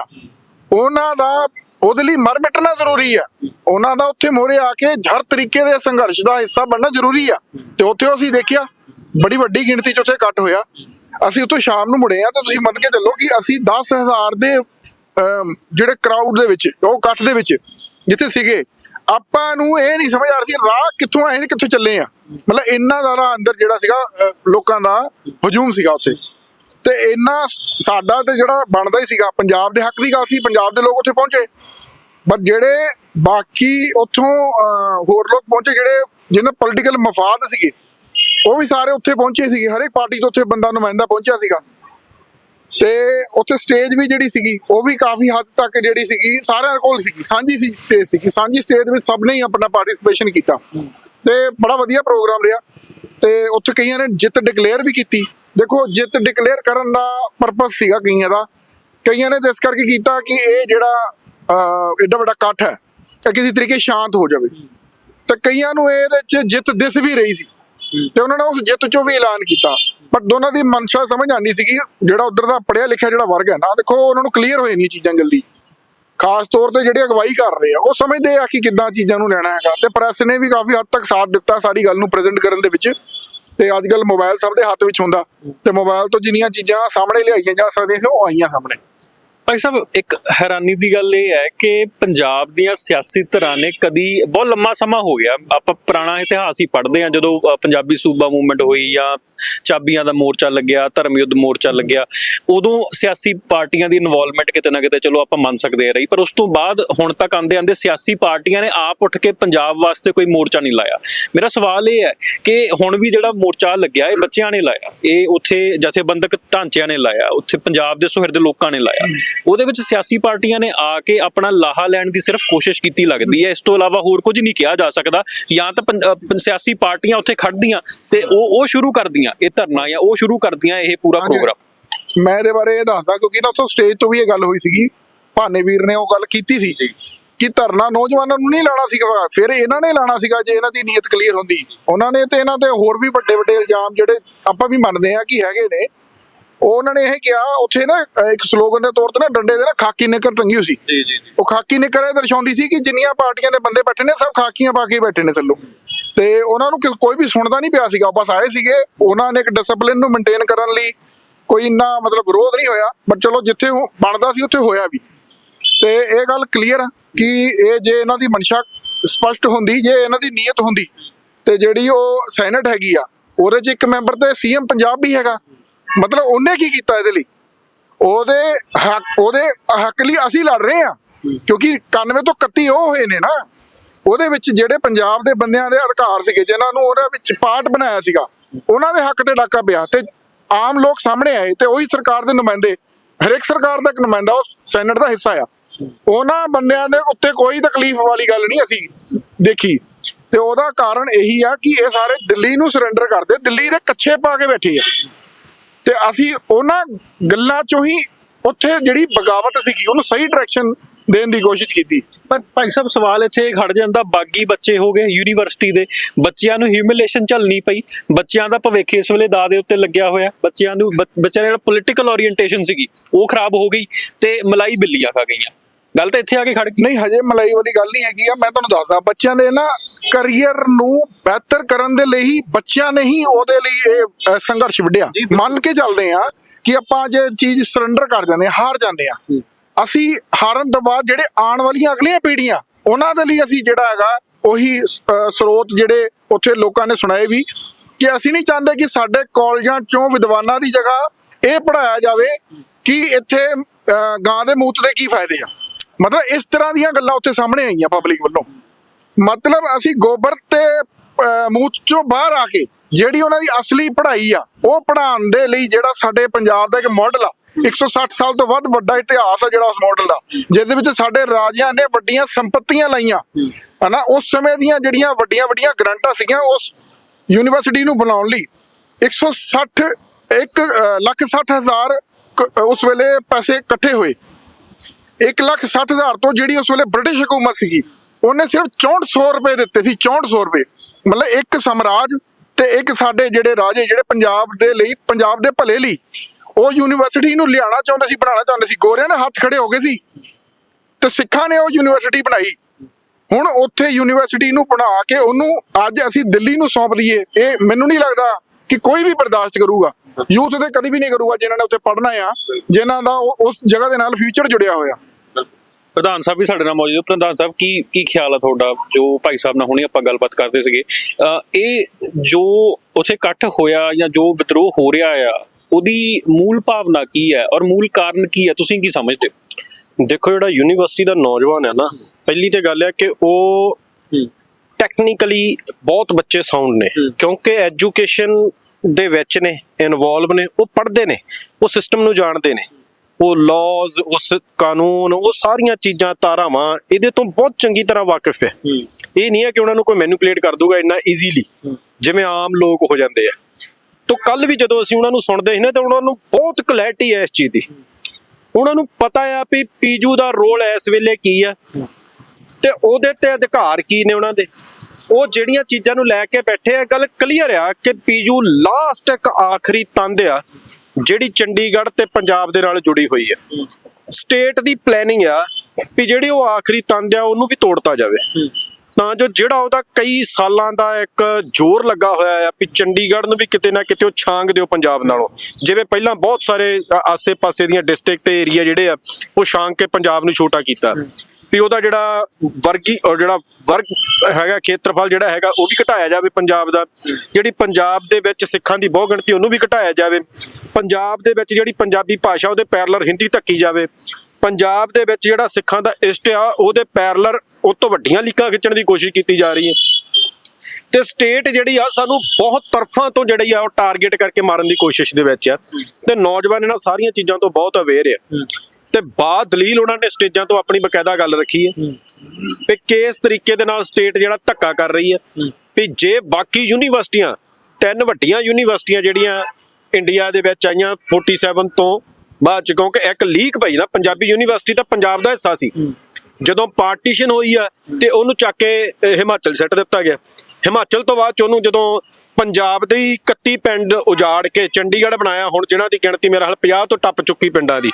ਉਹਨਾਂ ਦਾ ਉਹਦੇ ਲਈ ਮਰ ਮਿਟਣਾ ਜ਼ਰੂਰੀ ਆ। ਉਹਨਾਂ ਦਾ ਉੱਥੇ ਮੋਰੇ ਆ ਕੇ ਹਰ ਤਰੀਕੇ ਦੇ ਸੰਘਰਸ਼ ਦਾ ਹਿੱਸਾ ਬਣਨਾ ਜ਼ਰੂਰੀ ਆ। ਤੇ ਉੱਥੇ ਅਸੀਂ ਦੇਖਿਆ ਬੜੀ ਵੱਡੀ ਗਿਣਤੀ ਚ ਉੱਥੇ ਇਕੱਠ ਹੋਇਆ। ਅਸੀਂ ਉੱਥੋਂ ਸ਼ਾਮ ਨੂੰ ਮੁੜੇ ਆ ਤੇ ਤੁਸੀਂ ਮੰਨ ਕੇ ਚੱਲੋ ਕਿ ਅਸੀਂ 10000 ਦੇ ਅਮ, ਜਿਹੜੇ ਕਰਾਊਡ ਦੇ ਵਿੱਚ ਉਹ ਇਕੱਠ ਦੇ ਵਿੱਚ ਜਿੱਥੇ ਸੀਗੇ ਆਪਾਂ ਨੂੰ ਇਹ ਨਹੀਂ ਸਮਝ ਆ ਰਹੀ ਸੀ ਰਾਹ ਕਿੱਥੋਂ ਆਏ ਤੇ ਕਿੱਥੋਂ ਚੱਲੇ ਆ। ਮਤਲਬ ਇੰਨਾ ਜ਼ਿਆਦਾ ਅੰਦਰ ਜਿਹੜਾ ਸੀਗਾ ਲੋਕਾਂ ਦਾ ਹਜੂਮ ਸੀਗਾ ਉੱਥੇ। ਤੇ ਇੰਨਾ ਸਾਡਾ ਤੇ ਜਿਹੜਾ ਬਣਦਾ ਹੀ ਸੀਗਾ, ਪੰਜਾਬ ਦੇ ਹੱਕ ਦੀ ਗੱਲ ਸੀ, ਪੰਜਾਬ ਦੇ ਲੋਕ ਉੱਥੇ ਪਹੁੰਚੇ। ਬਟ ਜਿਹੜੇ ਬਾਕੀ ਉੱਥੋਂ ਹੋਰ ਲੋਕ ਪਹੁੰਚੇ, ਜਿਹੜੇ ਜਿਹਨਾਂ ਪੋਲੀਟੀਕਲ ਮਫਾਦ ਸੀਗੇ, ਉਹ ਵੀ ਸਾਰੇ ਉੱਥੇ ਪਹੁੰਚੇ ਸੀਗੇ। ਹਰੇਕ ਪਾਰਟੀ ਤੋਂ ਉੱਥੇ ਬੰਦਾ ਨੁਮਾਇੰਦਾ ਪਹੁੰਚਿਆ ਸੀਗਾ। ਤੇ ਉੱਥੇ ਸਟੇਜ ਵੀ ਜਿਹੜੀ ਸੀਗੀ, ਉਹ ਵੀ ਕਾਫੀ ਹੱਦ ਤੱਕ ਜਿਹੜੀ ਸੀਗੀ, ਸਾਰਿਆਂ ਕੋਲ ਸੀਗੀ, ਸਾਂਝੀ ਸੀ ਸਟੇਜ ਸੀਗੀ। ਸਾਂਝੀ ਸਟੇਜ ਵਿੱਚ ਸਭ ਨੇ ਹੀ ਆਪਣਾ ਪਾਰਟਿਸਿਪੇਸ਼ਨ ਕੀਤਾ। ਤੇ ਬੜਾ ਵਧੀਆ ਪ੍ਰੋਗਰਾਮ ਰਿਹਾ। ਤੇ ਉੱਥੇ ਕਈਆਂ ਨੇ ਜਿੱਤ ਡਿਕਲੇਅਰ ਵੀ ਕੀਤੀ। ਦੇਖੋ ਜਿੱਤ ਡਿਕਲੇਅਰ ਕਰਨ ਦਾ ਪਰਪਸ ਸੀਗਾ ਕਈਆਂ ਦਾ। ਕਈਆਂ ਨੇ ਇਸ ਕਰਕੇ ਕੀਤਾ ਕਿ ਇਹ ਜਿਹੜਾ ਅਹ, ਵੱਡਾ ਇਕੱਠ ਹੈ ਇਹ ਕਿਸੇ ਤਰੀਕੇ ਸ਼ਾਂਤ ਹੋ ਜਾਵੇ। ਤੇ ਕਈਆਂ ਨੂੰ ਇਹਦੇ ਚ ਜਿੱਤ ਦਿਸ ਵੀ ਰਹੀ ਸੀ। ਤੇ ਉਹਨਾਂ ਨੇ ਉਸ ਜਿੱਤ ਚੋਂ ਵੀ ਐਲਾਨ ਕੀਤਾ। ਪਰ ਦੋਨਾਂ ਦੀ ਮਨਸ਼ਾ ਸਮਝ ਆਣੀ ਸੀਗੀ ਜਿਹੜਾ ਉਧਰ ਦਾ ਪੜਿਆ ਲਿਖਿਆ ਜਿਹੜਾ ਵਰਗ ਹੈ ਨਾ ਦੇਖੋ ਉਹਨਾਂ ਨੂੰ ਕਲੀਅਰ ਹੋਏ ਨਹੀਂ ਚੀਜ਼ਾਂ ਜਲਦੀ ਖਾਸ ਤੌਰ ਤੇ ਜਿਹੜੇ ਅਗਵਾਈ ਕਰ ਰਹੇ ਆ ਉਹ ਸਮਝਦੇ ਆ ਕਿ ਕਿੱਦਾਂ ਚੀਜ਼ਾਂ ਨੂੰ ਲੈਣਾ ਹੈਗਾ। ਤੇ ਪ੍ਰੈਸ ਨੇ ਵੀ ਕਾਫੀ ਹੱਦ ਤੱਕ ਸਾਥ ਦਿੱਤਾ ਸਾਰੀ ਗੱਲ ਨੂੰ ਪ੍ਰੈਜ਼ੈਂਟ ਕਰਨ ਦੇ ਵਿੱਚ। ਤੇ ਅੱਜ ਕੱਲ ਮੋਬਾਈਲ ਸਭ ਦੇ ਹੱਥ ਵਿੱਚ ਹੁੰਦਾ ਤੇ ਮੋਬਾਈਲ ਤੋਂ ਜਿੰਨੀਆਂ ਚੀਜ਼ਾਂ ਸਾਹਮਣੇ ਲਿਆਈਆਂ ਜਾ ਸਕਦੀਆਂ ਸੀ, ਉਹ ਆਈਆਂ ਸਾਹਮਣੇ। ਭਾਈ ਸਾਹਿਬ, ਇੱਕ ਹੈਰਾਨੀ ਦੀ ਗੱਲ ਇਹ ਹੈ ਕਿ ਪੰਜਾਬ ਦੀਆਂ ਸਿਆਸੀ ਧਿਰਾਂ ਨੇ ਕਦੀ ਬਹੁਤ ਲੰਮਾ ਸਮਾਂ ਹੋ ਗਿਆ। ਆਪਾਂ ਪੁਰਾਣਾ ਇਤਿਹਾਸ ਹੀ ਪੜ੍ਹਦੇ ਆ ਜਦੋਂ ਪੰਜਾਬੀ ਸੂਬਾ ਮੂਵਮੈਂਟ ਹੋਈ ਜਾਂ ਚਾਬੀਆਂ ਦਾ ਮੋਰਚਾ ਲੱਗਿਆ, ਧਰਮ ਯੁੱਧ ਮੋਰਚਾ ਲੱਗਿਆ, ਉਦੋਂ ਸਿਆਸੀ ਪਾਰਟੀਆਂ ਦੀ ਇਨਵੋਲਵਮੈਂਟ ਕਿਤੇ ਨਾ ਕਿਤੇ ਚਲੋ ਆਪਾਂ ਮੰਨ ਸਕਦੇ ਆ ਰਹੀ, ਪਰ ਉਸ ਤੋਂ ਬਾਅਦ ਹੁਣ ਤੱਕ ਆਂਦੇ ਆਂਦੇ ਸਿਆਸੀ ਪਾਰਟੀਆਂ ਨੇ ਆਪ ਉੱਠ ਕੇ ਪੰਜਾਬ ਵਾਸਤੇ ਕੋਈ ਮੋਰਚਾ ਨਹੀਂ ਲਾਇਆ। ਮੇਰਾ ਸਵਾਲ ਇਹ ਹੈ ਕਿ ਹੁਣ ਵੀ ਜਿਹੜਾ ਮੋਰਚਾ ਲੱਗਿਆ, ਇਹ ਬੱਚਿਆਂ ਨੇ ਲਾਇਆ? ਇਹ ਉੱਥੇ ਜਥੇਬੰਦਕ ਢਾਂਚਿਆਂ ਨੇ ਲਾਇਆ, ਉੱਥੇ ਪੰਜਾਬ ਦੇ ਸੁਹਿਰਦ ਲੋਕਾਂ ਨੇ ਲਾਇਆ। ਉਹਦੇ ਵਿੱਚ ਸਿਆਸੀ ਪਾਰਟੀਆਂ ਨੇ ਆ ਕੇ ਆਪਣਾ ਲਾਹਾ ਲੈਣ ਦੀ ਸਿਰਫ ਕੋਸ਼ਿਸ਼ ਕੀਤੀ ਲੱਗਦੀ ਹੈ। ਇਸ ਤੋਂ ਇਲਾਵਾ ਹੋਰ ਕੁਝ ਨਹੀਂ ਕਿਹਾ ਜਾ ਸਕਦਾ। ਜਾਂ ਤਾਂ ਸਿਆਸੀ ਪਾਰਟੀਆਂ ਉੱਥੇ ਖੜਦੀਆਂ ਤੇ ਉਹ ਉਹ ਸ਼ੁਰੂ ਕਰਦੀਆਂ। ਇਹ ਧਰਨਾ ਜਾਂ ਉਹ ਸ਼ੁਰੂ ਕਰਦੀਆਂ ਇਹ ਪੂਰਾ। ਪ੍ਰੋਗਰਾਮ। ਮੈਂ ਇਹਦੇ ਬਾਰੇ ਇਹ ਦੱਸਦਾ ਕਿਉਂਕਿ ਨਾ ਉੱਥੋਂ ਸਟੇਜ ਤੋਂ ਵੀ ਇਹ ਗੱਲ ਹੋਈ ਸੀਗੀ। ਭਾਨੇ ਵੀਰ ਨੇ ਉਹ ਗੱਲ ਕੀਤੀ ਸੀ ਕਿ ਧਰਨਾ ਨੌਜਵਾਨਾਂ ਨੂੰ ਨਹੀਂ ਲਾਣਾ ਸੀਗਾ। ਫਿਰ ਇਹਨਾਂ ਨੇ ਲਾਣਾ ਸੀਗਾ ਜੇ ਇਹਨਾਂ ਦੀ ਨੀਅਤ ਕਲੀਅਰ ਹੁੰਦੀ। ਉਹਨਾਂ ਨੇ ਤੇ ਇਹਨਾਂ ਤੇ ਹੋਰ ਵੀ ਵੱਡੇ ਵੱਡੇ ਇਲਜ਼ਾਮ ਜਿਹੜੇ ਆਪਾਂ ਵੀ ਮੰਨਦੇ ਆ ਕਿ ਹੈਗੇ ਨੇ ਉਹਨਾਂ ਨੇ ਇਹ ਕਿਹਾ ਉੱਥੇ ਨਾ ਇੱਕ ਸਲੋਗਨ ਦੇ ਤੌਰ ਤੇ ਨਾ ਡੰਡੇ ਦੇ ਨਾ ਖਾਕੀ ਨਿਕਰ ਟੰਗੀ ਹੋਈ ਸੀ। ਜੀ ਜੀ ਉਹ ਖਾਕੀ ਨਿਕਰ ਇਹ ਦਰਸਾਉਂਦੀ ਸੀ ਕਿ ਜਿੰਨੀਆਂ ਪਾਰਟੀਆਂ ਦੇ ਬੰਦੇ ਬੈਠੇ ਨੇ ਸਭ ਖਾਕੀਆਂ ਪਾ ਕੇ ਬੈਠੇ ਨੇ ਥੱਲੋਂ। ਤੇ ਉਹਨਾਂ ਨੂੰ ਕੋਈ ਵੀ ਸੁਣਦਾ ਨਹੀਂ ਪਿਆ ਸੀਗਾ ਬਸ ਆਏ ਸੀਗੇ। ਉਹਨਾਂ ਨੇ ਇੱਕ ਡਿਸਪਲਿਨ ਨੂੰ ਮੇਨਟੇਨ ਕਰਨ ਲਈ ਕੋਈ ਇੰਨਾ ਮਤਲਬ ਵਿਰੋਧ ਨਹੀਂ ਹੋਇਆ ਬਟ ਚਲੋ ਜਿੱਥੇ ਉਹ ਬਣਦਾ ਸੀ ਉੱਥੇ ਹੋਇਆ ਵੀ। ਤੇ ਇਹ ਗੱਲ ਕਲੀਅਰ ਆ ਕਿ ਇਹ ਜੇ ਇਹਨਾਂ ਦੀ ਮਨਸ਼ਾ ਸਪਸ਼ਟ ਹੁੰਦੀ ਜੇ ਇਹਨਾਂ ਦੀ ਨੀਅਤ ਹੁੰਦੀ ਤੇ ਜਿਹੜੀ ਉਹ ਸੈਨੇਟ ਹੈਗੀ ਆ ਉਹਦੇ 'ਚ ਇੱਕ ਮੈਂਬਰ ਤੇ ਸੀਐਮ ਪੰਜਾਬ ਵੀ ਹੈਗਾ। ਮਤਲਬ ਉਹਨੇ ਕੀ ਕੀਤਾ ਇਹਦੇ ਲਈ? ਉਹਦੇ ਹੱਕ ਉਹਦੇ ਹੱਕ ਲਈ ਅਸੀਂ ਲੜ ਰਹੇ ਹਾਂ। ਕਿਉਂਕਿ 91 ਤੋਂ 31 ਉਹ ਹੋਏ ਨੇ ਨਾ। ਉਹਦੇ ਵਿੱਚ ਜਿਹੜੇ ਪੰਜਾਬ ਦੇ ਬੰਦਿਆਂ ਦੇ ਅਧਿਕਾਰ ਸੀਗੇ, ਜਿਨ੍ਹਾਂ ਨੂੰ ਉਹਦੇ ਵਿੱਚ ਪਾਰਟ ਬਣਾਇਆ ਸੀਗਾ, ਉਹਨਾਂ ਦੇ ਹੱਕ ਤੇ ਡਾਕਾ ਪਿਆ ਤੇ ਆਮ ਲੋਕ ਸਾਹਮਣੇ ਆਏ ਤੇ ਉਹੀ ਸਰਕਾਰ ਦੇ ਨੁਮਾਇੰਦੇ, ਹਰੇਕ ਸਰਕਾਰ ਦਾ ਇੱਕ ਨੁਮਾਇੰਦਾ, ਉਹ ਸੈਨੇਟ ਦਾ ਹਿੱਸਾ ਆ। ਉਹਨਾਂ ਬੰਦਿਆਂ ਦੇ ਉੱਤੇ ਕੋਈ ਤਕਲੀਫ ਵਾਲੀ ਗੱਲ ਨਹੀਂ ਅਸੀਂ ਦੇਖੀ। ਤੇ ਉਹਦਾ ਕਾਰਨ ਇਹੀ ਆ ਕਿ ਇਹ ਸਾਰੇ ਦਿੱਲੀ ਨੂੰ ਸਰੈਂਡਰ ਕਰਦੇ, ਦਿੱਲੀ ਦੇ ਕੱਛੇ ਪਾ ਕੇ ਬੈਠੇ ਆ। ਤੇ ਅਸੀਂ ਉਹਨਾਂ ਗੱਲਾਂ ਚੋਂ ਹੀ ਉੱਥੇ ਜਿਹੜੀ ਬਗਾਵਤ ਸੀਗੀ ਉਹਨੂੰ ਸਹੀ ਡਾਇਰੈਕਸ਼ਨ ਦੇਣ ਦੀ ਕੋਸ਼ਿਸ਼ ਕੀਤੀ। ਪਰ ਭਾਈ ਸਾਹਿਬ ਸਵਾਲ ਇੱਥੇ ਖੜ ਜਾਂਦਾ ਬਾਗੀ ਬੱਚੇ ਹੋ ਗਏ ਯੂਨੀਵਰਸਿਟੀ ਦੇ ਬੱਚਿਆਂ ਨੂੰ ਹਿਊਮਿਲੇਸ਼ਨ ਝੱਲਣੀ ਪਈ ਬੱਚਿਆਂ ਦਾ ਭਵਿੱਖ ਇਸ ਵੇਲੇ ਦਾਅ ਦੇ ਉੱਤੇ ਲੱਗਿਆ ਹੋਇਆ ਬੱਚਿਆਂ ਨੂੰ ਬੱਚਿਆਂ ਦਾ ਜਿਹੜਾ ਪੋਲੀਟੀਕਲ ਓਰੀਐਂਟੇਸ਼ਨ ਸੀਗੀ ਉਹ ਖਰਾਬ ਹੋ ਗਈ ਤੇ ਮਲਾਈ ਬਿੱਲੀਆਂ ਖਾ ਗਈਆਂ। ਗੱਲ ਤਾਂ ਇੱਥੇ ਆ ਕੇ ਖੜ ਗਈ। ਨਹੀਂ ਹਜੇ ਮਲਾਈ ਵਾਲੀ ਗੱਲ ਨਹੀਂ ਹੈਗੀ ਆ ਮੈਂ ਤੁਹਾਨੂੰ ਦੱਸਦਾ ਬੱਚਿਆਂ ਦੇ ਨਾ ਕੈਰੀਅਰ ਨੂੰ ਬਿਹਤਰ ਕਰਨ ਦੇ ਲਈ ਬੱਚਿਆਂ ਨੇ ਹੀ ਉਹਦੇ ਲਈ ਇਹ ਸੰਘਰਸ਼ ਵਿੱਢਿਆ। ਮੰਨ ਕੇ ਚੱਲਦੇ ਆ ਕਿ ਆਪਾਂ ਜੇ ਚੀਜ਼ ਸਰੈਂਡਰ ਕਰ ਜਾਂਦੇ ਹਾਂ ਹਾਰ ਜਾਂਦੇ ਆ ਅਸੀਂ ਹਾਰਨ ਤੋਂ ਬਾਅਦ ਜਿਹੜੇ ਆਉਣ ਵਾਲੀਆਂ ਅਗਲੀਆਂ ਪੀੜ੍ਹੀਆਂ ਉਹਨਾਂ ਦੇ ਲਈ ਅਸੀਂ ਜਿਹੜਾ ਹੈਗਾ ਉਹੀ ਸਰੋਤ ਜਿਹੜੇ ਉੱਥੇ ਲੋਕਾਂ ਨੇ ਸੁਣਾਏ ਵੀ ਕਿ ਅਸੀਂ ਨਹੀਂ ਚਾਹੁੰਦੇ ਕਿ ਸਾਡੇ ਕਾਲਜਾਂ ਚੋਂ ਵਿਦਵਾਨਾਂ ਦੀ ਜਗ੍ਹਾ ਇਹ ਪੜਾਇਆ ਜਾਵੇ ਕਿ ਇੱਥੇ ਗਾਂ ਦੇ ਮੂਤ ਦੇ ਕੀ ਫਾਇਦੇ ਆ। ਮਤਲਬ ਇਸ ਤਰ੍ਹਾਂ ਦੀਆਂ ਗੱਲਾਂ ਉੱਥੇ ਸਾਹਮਣੇ ਆਈਆਂ ਪਬਲਿਕ ਵੱਲੋਂ। ਮਤਲਬ ਅਸੀਂ ਗੋਬਰ ਤੇ ਅਹ, ਮੂਤ ਚੋਂ ਬਾਹਰ ਆ ਕੇ ਜਿਹੜੀ ਉਹਨਾਂ ਦੀ ਅਸਲੀ ਪੜ੍ਹਾਈ ਆ ਉਹ ਪੜ੍ਹਾਉਣ ਦੇ ਲਈ ਜਿਹੜਾ ਸਾਡੇ ਪੰਜਾਬ ਦਾ ਇੱਕ ਮਾਡਲ ਆ 160 ਸਾਲ ਤੋਂ ਵੱਧ ਵੱਡਾ ਇਤਿਹਾਸ ਆ ਜਿਹੜਾ ਉਸ ਮਾਡਲ ਦਾ ਜਿਸ ਦੇ ਵਿੱਚ ਸਾਡੇ ਰਾਜਿਆਂ ਨੇ ਵੱਡੀਆਂ ਸੰਪਤੀਆਂ ਲਾਈਆਂ। ਹਨਾ ਉਸ ਸਮੇਂ ਦੀਆਂ ਜਿਹੜੀਆਂ ਵੱਡੀਆਂ ਵੱਡੀਆਂ ਗਰੰਟਾਂ ਸੀਗੀਆਂ ਉਸ ਯੂਨੀਵਰਸਿਟੀ ਨੂੰ ਬਣਾਉਣ ਲਈ 160 ਇੱਕ ਲੱਖ 60 ਹਜ਼ਾਰ ਉਸ ਵੇਲੇ ਪੈਸੇ ਇਕੱਠੇ ਹੋਏ। 1 ਲੱਖ 60 ਹਜ਼ਾਰ ਤੋਂ ਜਿਹੜੀ ਉਸ ਵੇਲੇ ਬ੍ਰਿਟਿਸ਼ ਹਕੂਮਤ ਸੀਗੀ ਉਹਨੇ ਸਿਰਫ 6400 ਰੁਪਏ ਦਿੱਤੇ ਸੀ 6400 ਰੁਪਏ। ਮਤਲਬ ਇੱਕ ਸਮਰਾਜ ਤੇ ਇੱਕ ਸਾਡੇ ਜਿਹੜੇ ਰਾਜੇ, ਜਿਹੜੇ ਪੰਜਾਬ ਦੇ ਲਈ, ਪੰਜਾਬ ਦੇ ਭਲੇ ਲਈ, ਉਹ ਯੂਨੀਵਰਸਿਟੀ ਨੂੰ ਲਿਆਉਣਾ ਚਾਹੁੰਦੇ ਸੀ, ਬਣਾਉਣਾ ਚਾਹੁੰਦੇ ਸੀ। ਗੋਰਿਆਂ ਨੇ ਹੱਥ ਖੜੇ ਹੋ ਗਏ ਸੀ ਤੇ ਸਿੱਖਾਂ ਨੇ ਉਹ ਯੂਨੀਵਰਸਿਟੀ ਬਣਾਈ। ਹੁਣ ਉੱਥੇ ਯੂਨੀਵਰਸਿਟੀ ਨੂੰ ਬਣਾ ਕੇ ਉਹਨੂੰ ਅੱਜ ਅਸੀਂ ਦਿੱਲੀ ਨੂੰ ਸੌਂਪ ਦਈਏ। ਇਹ ਮੈਨੂੰ ਨਹੀਂ ਲੱਗਦਾ ਕਿ ਕੋਈ ਵੀ ਬਰਦਾਸ਼ਤ ਕਰੂਗਾ। ਯੂਥ ਤੇ ਕਦੀ ਵੀ ਨਹੀਂ ਕਰੂਗਾ, ਜਿਨ੍ਹਾਂ ਨੇ ਉੱਥੇ ਪੜ੍ਹਨਾ ਆ, ਜਿਨ੍ਹਾਂ ਦਾ ਉਹ- ਉਸ ਜਗ੍ਹਾ ਦੇ ਨਾਲ ਫਿਊਚਰ ਜੁੜਿਆ ਹੋਇਆ। ਪ੍ਰਧਾਨ ਸਾਹਿਬ ਵੀ ਸਾਡੇ ਨਾਲ ਮੌਜੂਦ ਹੈ ਪ੍ਰਧਾਨ ਸਾਹਿਬ ਕੀ ਕੀ ਖਿਆਲ ਆ ਤੁਹਾਡਾ? ਜੋ ਭਾਈ ਸਾਹਿਬ ਨਾਲ ਹੁਣੇ ਆਪਾਂ ਗੱਲਬਾਤ ਕਰਦੇ ਸੀਗੇ। ਇਹ ਜੋ ਉੱਥੇ ਇਕੱਠ ਹੋਇਆ ਜਾਂ ਜੋ ਵਿਦਰੋਹ ਹੋ ਰਿਹਾ ਆ ਉਹਦੀ ਮੂਲ ਭਾਵਨਾ ਕੀ ਹੈ ਔਰ ਮੂਲ ਕਾਰਨ ਕੀ ਹੈ? ਤੁਸੀਂ ਕੀ ਸਮਝਦੇ? ਹੋ ਦੇਖੋ ਜਿਹੜਾ ਯੂਨੀਵਰਸਿਟੀ ਦਾ ਨੌਜਵਾਨ ਹੈ ਨਾ ਪਹਿਲੀ ਤੇ ਗੱਲ ਹੈ ਕਿ ਉਹ ਟੈਕਨੀਕਲੀ ਬਹੁਤ ਬੱਚੇ ਸਾਊਂਡ ਨੇ। ਕਿਉਂਕਿ ਐਜੂਕੇਸ਼ਨ ਦੇ ਵਿੱਚ ਨੇ ਇਨਵੋਲਵ ਨੇ ਉਹ ਪੜ੍ਹਦੇ ਨੇ ਉਹ ਸਿਸਟਮ ਨੂੰ ਜਾਣਦੇ ਨੇ। ਉਹ ਲਾਜ਼ ਉਸ ਕਾਨੂੰਨ ਉਹ ਸਾਰੀਆਂ ਚੀਜ਼ਾਂ ਧਾਰਾਵਾਂ ਇਹਦੇ ਤੋਂ ਬਹੁਤ ਚੰਗੀ ਤਰ੍ਹਾਂ ਵਾਕਿਫ ਹੈ। ਇਹ ਨਹੀਂ ਹੈ ਕਿ ਉਹਨਾਂ ਨੂੰ ਕੋਈ ਮੈਨੂਪਲੇਟ ਕਰ ਦੂਗਾ ਇੰਨਾ ਈਜ਼ੀਲੀ ਜਿਵੇਂ ਆਮ ਲੋਕ ਹੋ ਜਾਂਦੇ ਆ। ਤੋਂ ਕੱਲ ਵੀ ਜਦੋਂ ਅਸੀਂ ਉਹਨਾਂ ਨੂੰ ਸੁਣਦੇ ਸੀ ਨਾ ਤਾਂ ਉਹਨਾਂ ਨੂੰ ਬਹੁਤ ਕਲੈਰਿਟੀ ਹੈ ਇਸ ਚੀਜ਼ ਦੀ। ਉਹਨਾਂ ਨੂੰ ਪਤਾ ਆ ਵੀ ਪੀਜੂ ਦਾ ਰੋਲ ਇਸ ਵੇਲੇ ਕੀ ਆ। ਤੇ ਉਹਦੇ ਤੇ ਅਧਿਕਾਰ ਕੀ ਨੇ ਉਹਨਾਂ ਦੇ? ਉਹ ਜਿਹੜੀਆਂ ਚੀਜ਼ਾਂ ਨੂੰ ਲੈ ਕੇ ਬੈਠੇ ਆ, ਗੱਲ ਕਲੀਅਰ ਆ ਕਿ ਪੀਜੂ ਲਾਸਟ ਇੱਕ ਆਖਰੀ ਤੰਦ ਆ, ਜਿਹੜੀ ਚੰਡੀਗੜ੍ਹ ਤੇ ਪੰਜਾਬ ਦੇ ਨਾਲ ਜੁੜੀ ਹੋਈ ਆ। ਸਟੇਟ ਦੀ ਪਲੈਨਿੰਗ ਆ ਵੀ ਜਿਹੜੀ ਉਹ ਆਖਰੀ ਤੰਦ ਆ, ਉਹਨੂੰ ਵੀ ਤੋੜਤਾ ਜਾਵੇ। ਤਾਂ ਜੋ ਜਿਹੜਾ ਉਹਦਾ ਕਈ ਸਾਲਾਂ ਦਾ ਇੱਕ ਜ਼ੋਰ ਲੱਗਾ ਹੋਇਆ ਆ ਵੀ ਚੰਡੀਗੜ੍ਹ ਨੂੰ ਵੀ ਕਿਤੇ ਨਾ ਕਿਤੇ ਉਹ ਛਾਂਗ ਦਿਓ ਪੰਜਾਬ ਨਾਲੋਂ। ਜਿਵੇਂ ਪਹਿਲਾਂ ਬਹੁਤ ਸਾਰੇ ਆਸੇ-ਪਾਸੇ ਦੀਆਂ ਡਿਸਟ੍ਰਿਕਟ ਤੇ ਏਰੀਆ ਜਿਹੜੇ ਆ, ਉਹ ਛਾਂਗ ਕੇ ਪੰਜਾਬ ਨੂੰ ਛੋਟਾ ਕੀਤਾ। ਵੀ ਉਹਦਾ ਜਿਹੜਾ ਵਰਗੀ ਔਰ ਜਿਹੜਾ ਵਰਗ ਹੈਗਾ, ਖੇਤਰਫਲ ਜਿਹੜਾ ਹੈਗਾ, ਉਹ ਵੀ ਘਟਾਇਆ ਜਾਵੇ ਪੰਜਾਬ ਦਾ। ਜਿਹੜੀ ਪੰਜਾਬ ਦੇ ਵਿੱਚ ਸਿੱਖਾਂ ਦੀ ਬਹੁ ਗਿਣਤੀ, ਉਹਨੂੰ ਵੀ ਘਟਾਇਆ ਜਾਵੇ। ਪੰਜਾਬ ਦੇ ਵਿੱਚ ਜਿਹੜੀ ਪੰਜਾਬੀ ਭਾਸ਼ਾ, ਉਹਦੇ ਪੈਰਲਰ ਹਿੰਦੀ ਧੱਕੀ ਜਾਵੇ। ਪੰਜਾਬ ਦੇ ਵਿੱਚ ਜਿਹੜਾ ਸਿੱਖਾਂ ਦਾ ਇਸ਼ਟ ਆ, ਉਹਦੇ ਪੈਰਲਰ ਉਹ ਤੋਂ ਵੱਡੀਆਂ ਲੀਕਾਂ ਖਿੱਚਣ ਦੀ ਕੋਸ਼ਿਸ਼ ਕੀਤੀ ਜਾ ਰਹੀ ਹੈ। ਤੇ ਸਟੇਟ ਜਿਹੜੀ ਆ, ਸਾਨੂੰ ਬਹੁਤ ਤਰਫਾਂ ਤੋਂ ਜਿਹੜੀ ਆ, ਉਹ ਟਾਰਗੇਟ ਕਰਕੇ ਮਾਰਨ ਦੀ ਕੋਸ਼ਿਸ਼ ਦੇ ਵਿੱਚ ਆ। ਤੇ ਨੌਜਵਾਨ ਇਹਨਾਂ ਸਾਰੀਆਂ ਚੀਜ਼ਾਂ ਤੋਂ ਬਹੁਤ ਅਵੇਅਰ ਆ। ਤੇ ਬਾਅਦ ਦਲੀਲ ਉਹਨਾਂ ਨੇ ਸਟੇਜਾਂ ਤੋਂ ਆਪਣੀ ਬਕਾਇਦਾ ਗੱਲ ਰੱਖੀ ਹੈ। ਵੀ ਕਿਸ ਤਰੀਕੇ ਦੇ ਨਾਲ ਸਟੇਟ ਜਿਹੜਾ ਧੱਕਾ ਕਰ ਰਹੀ ਹੈ। ਵੀ ਜੇ ਬਾਕੀ ਯੂਨੀਵਰਸਿਟੀਆਂ ਤਿੰਨ ਵੱਡੀਆਂ ਯੂਨੀਵਰਸਿਟੀਆਂ ਜਿਹੜੀਆਂ ਇੰਡੀਆ ਦੇ ਵਿੱਚ ਆਈਆਂ 47 ਤੋਂ ਬਾਅਦ ਚ ਕਿਉਂਕਿ ਇੱਕ ਲੀਕ ਪਈ ਨਾ ਪੰਜਾਬੀ ਯੂਨੀਵਰਸਿਟੀ ਤਾਂ ਪੰਜਾਬ ਦਾ ਹਿੱਸਾ ਸੀ। ਜਦੋਂ ਪਾਰਟੀਸ਼ਨ ਹੋਈ ਆ ਤੇ ਉਹਨੂੰ ਚੱਕ ਕੇ ਹਿਮਾਚਲ ਸਿੱਟ ਦਿੱਤਾ ਗਿਆ। ਹਿਮਾਚਲ ਤੋਂ ਬਾਅਦ ਚ ਉਹਨੂੰ ਜਦੋਂ ਪੰਜਾਬ ਦੇ ਹੀ 31 ਪਿੰਡ ਉਜਾੜ ਕੇ ਚੰਡੀਗੜ੍ਹ ਬਣਾਇਆ ਹੁਣ ਜਿਨ੍ਹਾਂ ਦੀ ਗਿਣਤੀ ਮੇਰਾ ਹਾਲ 50 ਤੋਂ ਟੱਪ ਚੁੱਕੀ ਪਿੰਡਾਂ ਦੀ।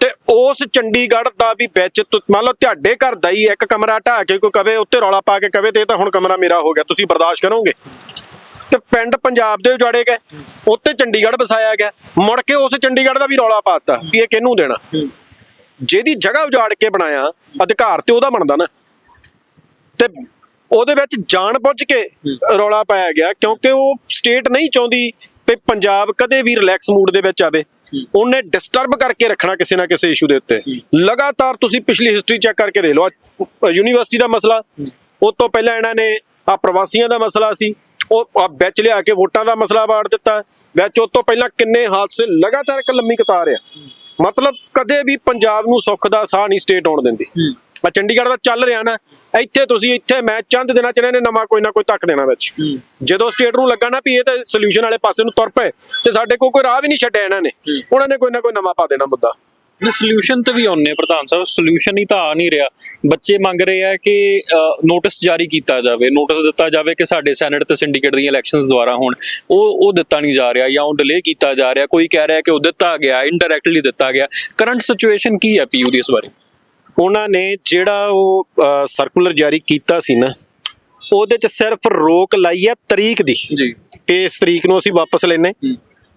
ਤੇ ਉਸ ਚੰਡੀਗੜ੍ਹ ਦਾ ਵੀ ਵਿੱਚ ਮੰਨ ਲਓ ਤੁਹਾਡੇ ਘਰ ਦਾ ਹੀ ਇੱਕ ਕਮਰਾ ਢਾਹ ਕੇ ਕੋਈ ਕਵੇ, ਉੱਤੇ ਰੌਲਾ ਪਾ ਕੇ ਕਵੇ, ਤੇ ਇਹ ਤਾਂ ਹੁਣ ਕਮਰਾ ਮੇਰਾ ਹੋ ਗਿਆ, ਤੁਸੀਂ ਬਰਦਾਸ਼ਤ ਕਰੋਗੇ? ਤੇ ਪਿੰਡ ਪੰਜਾਬ ਦੇ ਉਜਾੜੇ ਗਏ, ਉੱਤੇ ਚੰਡੀਗੜ੍ਹ ਵਸਾਇਆ ਗਿਆ, ਮੁੜ ਕੇ ਉਸ ਚੰਡੀਗੜ੍ਹ ਦਾ ਵੀ ਰੌਲਾ ਪਾਤਾ ਵੀ ਇਹ ਕਿਹਨੂੰ ਦੇਣਾ? ਜਿਹਦੀ ਜਗ੍ਹਾ ਉਜਾੜ ਕੇ ਬਣਾਇਆ, ਅਧਿਕਾਰ ਤੇ ਉਹਦਾ ਬਣਦਾ ਨਾ। ਤੇ ਉਹਦੇ ਵਿੱਚ ਜਾਣ ਬੁੱਝ ਕੇ ਰੌਲਾ ਪਾਇਆ ਗਿਆ, ਕਿਉਂਕਿ ਉਹ ਸਟੇਟ ਨਹੀਂ ਚਾਹੁੰਦੀ ਕਿ ਪੰਜਾਬ ਕਦੇ ਵੀ ਰਿਲੈਕਸ ਮੂਡ ਦੇ ਵਿੱਚ ਆਵੇ। ਉਹਨੇ ਡਿਸਟਰਬ ਕਰਕੇ ਰੱਖਣਾ ਕਿਸੇ ਨਾ ਕਿਸੇ ਇਸ਼ੂ ਦੇ ਉੱਤੇ। ਲਗਾਤਾਰ ਤੁਸੀਂ ਪਿਛਲੀ ਹਿਸਟਰੀ ਚੈੱਕ ਕਰਕੇ ਦੇਖ ਲਓ। ਯੂਨੀਵਰਸਿਟੀ ਦਾ ਮਸਲਾ। ਉਸ ਤੋਂ ਪਹਿਲਾਂ ਇਹਨਾਂ ਨੇ ਆ ਪ੍ਰਵਾਸੀਆਂ ਦਾ ਮਸਲਾ ਸੀ। ਉਹ ਵਿੱਚ ਲਿਆ ਕੇ ਵੋਟਾਂ ਦਾ ਮਸਲਾ ਵਾੜ ਦਿੱਤਾ। ਵਿੱਚ ਉਸ ਤੋਂ ਪਹਿਲਾਂ ਕਿੰਨੇ ਹਾਦਸੇ ਲਗਾਤਾਰ ਇੱਕ ਲੰਮੀ ਕਤਾਰ ਆ। ਮਤਲਬ ਕਦੇ ਵੀ ਪੰਜਾਬ ਨੂੰ ਸੁੱਖ ਦਾ ਸਾਹ ਨਹੀਂ ਸਟੇਟ ਆਉਣ ਦਿੰਦੀ। ਆ ਚੰਡੀਗੜ੍ਹ ਦਾ ਚੱਲ ਰਿਹਾ ਨਾ ਇੱਥੇ ਤੁਸੀਂ ਇੱਥੇ ਮੈਂ ਚੰਦ ਦਿਨਾਂ ਚ ਇਹਨਾਂ ਨੇ ਨਵਾਂ ਕੋਈ ਨਾ ਕੋਈ ਧੱਕ ਦੇਣਾ ਵਿੱਚ। ਜਦੋਂ ਸਟੇਟ ਨੂੰ ਲੱਗਾ ਨਾ ਵੀ ਇਹ ਤਾਂ ਸੋਲੂਸ਼ਨ ਵਾਲੇ ਪਾਸੇ ਨੂੰ ਤੁਰ ਪਏ ਤੇ ਸਾਡੇ ਕੋਲ ਕੋਈ ਰਾਹ ਵੀ ਨਹੀਂ ਛੱਡਿਆ ਇਹਨਾਂ ਨੇ। ਉਹਨਾਂ ਨੇ ਕੋਈ ਨਾ ਕੋਈ ਨਵਾਂ ਪਾ ਦੇਣਾ ਮੁੱਦਾ। ਨੇ ਸੋਲੂਸ਼ਨ ਤੇ ਵੀ ਆਉਨੇ ਪ੍ਰਧਾਨ ਸਾਹਿਬ ਸੋਲੂਸ਼ਨ ਹੀ ਤਾਂ ਆ ਨਹੀਂ ਰਿਹਾ। ਬੱਚੇ ਮੰਗ ਰਹੇ ਆ ਕਿ ਨੋਟਿਸ ਜਾਰੀ ਕੀਤਾ ਜਾਵੇ ਨੋਟਿਸ ਦਿੱਤਾ ਜਾਵੇ ਕਿ ਸਾਡੇ ਸੈਨੇਟ ਤੇ ਸਿੰਡੀਕੇਟ ਦੀਆਂ ਇਲੈਕਸ਼ਨਸ ਦੁਆਰਾ ਹੋਣ। ਉਹ ਉਹ ਦਿੱਤਾ ਨਹੀਂ ਜਾ ਰਿਹਾ ਜਾਂ ਉਹ ਡਿਲੇ ਕੀਤਾ ਜਾ ਰਿਹਾ। ਕੋਈ ਕਹਿ ਰਿਹਾ ਕਿ ਉਹ ਦਿੱਤਾ ਗਿਆ ਇਨਡਾਇਰੈਕਟਲੀ ਦਿੱਤਾ ਗਿਆ। ਕਰੰਟ ਸਿਚੁਏਸ਼ਨ ਕੀ ਹੈ ਪੀਯੂ ਦੀ ਇਸ ਬਾਰੇ? ਉਹਨਾਂ ਨੇ ਜਿਹੜਾ ਉਹ ਸਰਕੂਲਰ ਜਾਰੀ ਕੀਤਾ ਸੀ ਨਾ ਉਹਦੇ ਚ ਸਿਰਫ ਰੋਕ ਲਾਈ ਹੈ ਤਰੀਕ ਦੀ। ਜੀ। ਕਿ ਇਸ ਤਰੀਕ ਨੂੰ ਅਸੀਂ ਵਾਪਸ ਲੈਨੇ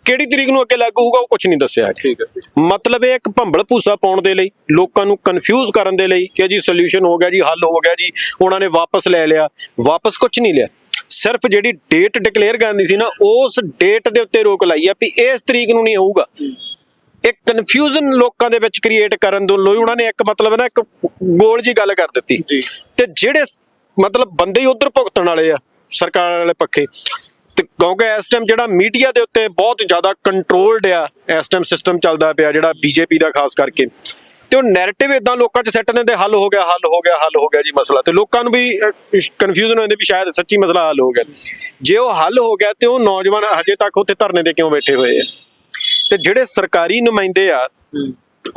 ਕਿਹੜੀ ਤਰੀਕ ਨੂੰ ਅੱਗੇ ਲਾਗੂ ਹੋਊਗਾ ਉਹ ਕੁਝ ਨਹੀਂ ਦੱਸਿਆ ਠੀਕ ਹੈ ਮਤਲਬ ਇਹ ਇੱਕ ਭੰਬਲ ਭੂਸਾ ਪਾਉਣ ਦੇ ਲਈ ਲੋਕਾਂ ਨੂੰ ਕਨਫਿਊਜ਼ ਕਰਨ ਦੇ ਲਈ ਕਿ ਜੀ ਸੋਲੂਸ਼ਨ ਹੋ ਗਿਆ ਜੀ ਹੱਲ ਹੋ ਗਿਆ ਜੀ ਉਹਨਾਂ ਨੇ ਵਾਪਸ ਲੈ ਲਿਆ। ਵਾਪਸ ਕੁਝ ਨਹੀਂ ਲਿਆ। ਸਿਰਫ ਜਿਹੜੀ ਡੇਟ ਡਿਕਲੇਅਰ ਕਰਨੀ ਸੀ ਨਾ ਉਸ ਡੇਟ ਦੇ ਉੱਤੇ ਰੋਕ ਲਾਈ ਆ ਵੀ ਇਸ ਤਰੀਕ ਨੂੰ ਨਹੀਂ ਹੋਊਗਾ ਇੱਕ ਕਨਫਿਊਜ਼ਨ ਲੋਕਾਂ ਦੇ ਵਿੱਚ ਕ੍ਰੀਏਟ ਕਰਨ ਦੇ ਲਈ ਉਹਨਾਂ ਨੇ ਇੱਕ ਮਤਲਬ ਨਾ ਇੱਕ ਗੋਲ ਜੀ ਗੱਲ ਕਰ ਦਿੱਤੀ। ਤੇ ਜਿਹੜੇ ਮਤਲਬ ਬੰਦੇ ਹੀ ਉਧਰ ਭੁਗਤਣ ਵਾਲੇ ਆ ਸਰਕਾਰ ਵਾਲੇ ਪੱਖੇ। ਤੇ ਕਿਉਂਕਿ ਇਸ ਟਾਈਮ ਜਿਹੜਾ ਮੀਡੀਆ ਦੇ ਉੱਤੇ ਬਹੁਤ ਜ਼ਿਆਦਾ ਕੰਟਰੋਲਡ ਆ ਇਸ ਟਾਈਮ ਸਿਸਟਮ ਚੱਲਦਾ ਪਿਆ ਜਿਹੜਾ ਬੀਜੇਪੀ ਦਾ ਖਾਸ ਕਰਕੇ। ਤੇ ਉਹ ਨੈਰੇਟਿਵ ਇਦਾਂ ਲੋਕਾਂ 'ਚ ਸੈੱਟ ਦਿੰਦੇ ਹੱਲ ਹੋ ਗਿਆ ਹੱਲ ਹੋ ਗਿਆ ਹੱਲ ਹੋ ਗਿਆ ਜੀ ਮਸਲਾ। ਤੇ ਲੋਕਾਂ ਨੂੰ ਵੀ ਕਨਫਿਊਜ਼ਨ ਹੋ ਜਾਂਦੀ ਵੀ ਸ਼ਾਇਦ ਸੱਚੀ ਮਸਲਾ ਹੱਲ ਹੋ ਗਿਆ। ਜੇ ਉਹ ਹੱਲ ਹੋ ਗਿਆ ਤੇ ਉਹ ਨੌਜਵਾਨ ਹਜੇ ਤੱਕ ਉੱਥੇ ਧਰਨੇ ਤੇ ਕਿਉਂ ਬੈਠੇ ਹੋਏ ਆ? ਤੇ ਜਿਹੜੇ ਸਰਕਾਰੀ ਨੁਮਾਇੰਦੇ ਆ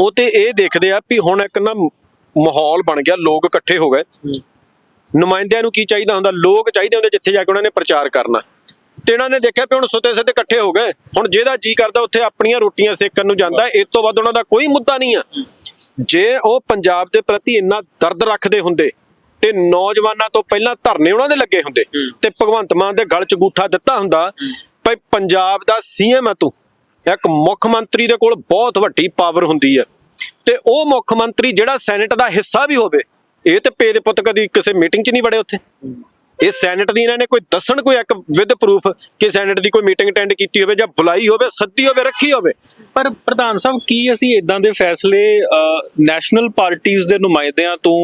ਉਹ ਤੇ ਇਹ ਦੇਖਦੇ ਆ ਵੀ ਹੁਣ ਇੱਕ ਨਾ ਮਾਹੌਲ ਬਣ ਗਿਆ ਲੋਕ ਇਕੱਠੇ ਹੋ ਗਏ। ਨੁਮਾਇੰਦਿਆਂ ਨੂੰ ਕੀ ਚਾਹੀਦਾ ਹੁੰਦਾ? ਲੋਕ ਚਾਹੀਦੇ ਹੁੰਦੇ ਜਿੱਥੇ ਜਾ ਕੇ ਉਹਨਾਂ ਨੇ ਪ੍ਰਚਾਰ ਕਰਨਾ। ਤੇ ਇਹਨਾਂ ਨੇ ਦੇਖਿਆ ਵੀ ਹੁਣ ਸੁੱਤੇ ਸਿੱਧੇ ਇਕੱਠੇ ਹੋ ਗਏ। ਹੁਣ ਜਿਹਦਾ ਜੀ ਕਰਦਾ ਉੱਥੇ ਆਪਣੀਆਂ ਰੋਟੀਆਂ ਸੇਕਣ ਨੂੰ ਜਾਂਦਾ। ਇਸ ਤੋਂ ਵੱਧ ਉਹਨਾਂ ਦਾ ਕੋਈ ਮੁੱਦਾ ਨਹੀਂ ਆ। ਜੇ ਉਹ ਪੰਜਾਬ ਦੇ ਪ੍ਰਤੀ ਇੰਨਾ ਦਰਦ ਰੱਖਦੇ ਹੁੰਦੇ ਤੇ ਨੌਜਵਾਨਾਂ ਤੋਂ ਪਹਿਲਾਂ ਧਰਨੇ ਉਹਨਾਂ ਦੇ ਲੱਗੇ ਹੁੰਦੇ ਤੇ ਭਗਵੰਤ ਮਾਨ ਦੇ ਗਲ 'ਚ ਗੂਠਾ ਦਿੱਤਾ ਹੁੰਦਾ ਭਈ ਪੰਜਾਬ ਦਾ ਸੀਐਮ ਆ ਤੂੰ। ਇੱਕ ਮੁੱਖ ਮੰਤਰੀ ਦੇ ਕੋਲ ਬਹੁਤ ਵੱਡੀ ਪਾਵਰ ਹੁੰਦੀ ਹੈ। ਤੇ ਉਹ ਮੁੱਖ ਮੰਤਰੀ ਜਿਹੜਾ ਸੈਨੇਟ ਦਾ ਹਿੱਸਾ ਵੀ ਹੋਵੇ, ਇਹ ਤੇ ਪੇ ਦੇ ਪੁੱਤ ਕਦੀ ਕਿਸੇ ਮੀਟਿੰਗ 'ਚ ਨਹੀਂ ਵੜੇ ਉੱਥੇ। ਇਹ ਸੈਨੇਟ ਦੀ ਇਹਨਾਂ ਨੇ ਕੋਈ ਦੱਸਣ ਕੋਈ ਇੱਕ ਵਿਦ ਪ੍ਰੂਫ ਕਿ ਸੈਨੇਟ ਦੀ ਕੋਈ ਮੀਟਿੰਗ ਅਟੈਂਡ ਕੀਤੀ ਹੋਵੇ ਜਾਂ ਬੁਲਾਈ ਹੋਵੇ ਸੱਦੀ ਹੋਵੇ ਰੱਖੀ ਹੋਵੇ? ਪਰ ਪ੍ਰਧਾਨ ਸਾਹਿਬ ਕੀ ਅਸੀਂ ਇਦਾਂ ਦੇ ਫੈਸਲੇ ਨੈਸ਼ਨਲ ਪਾਰਟੀਆਂ ਦੇ ਨੁਮਾਇੰਦਿਆਂ ਤੋਂ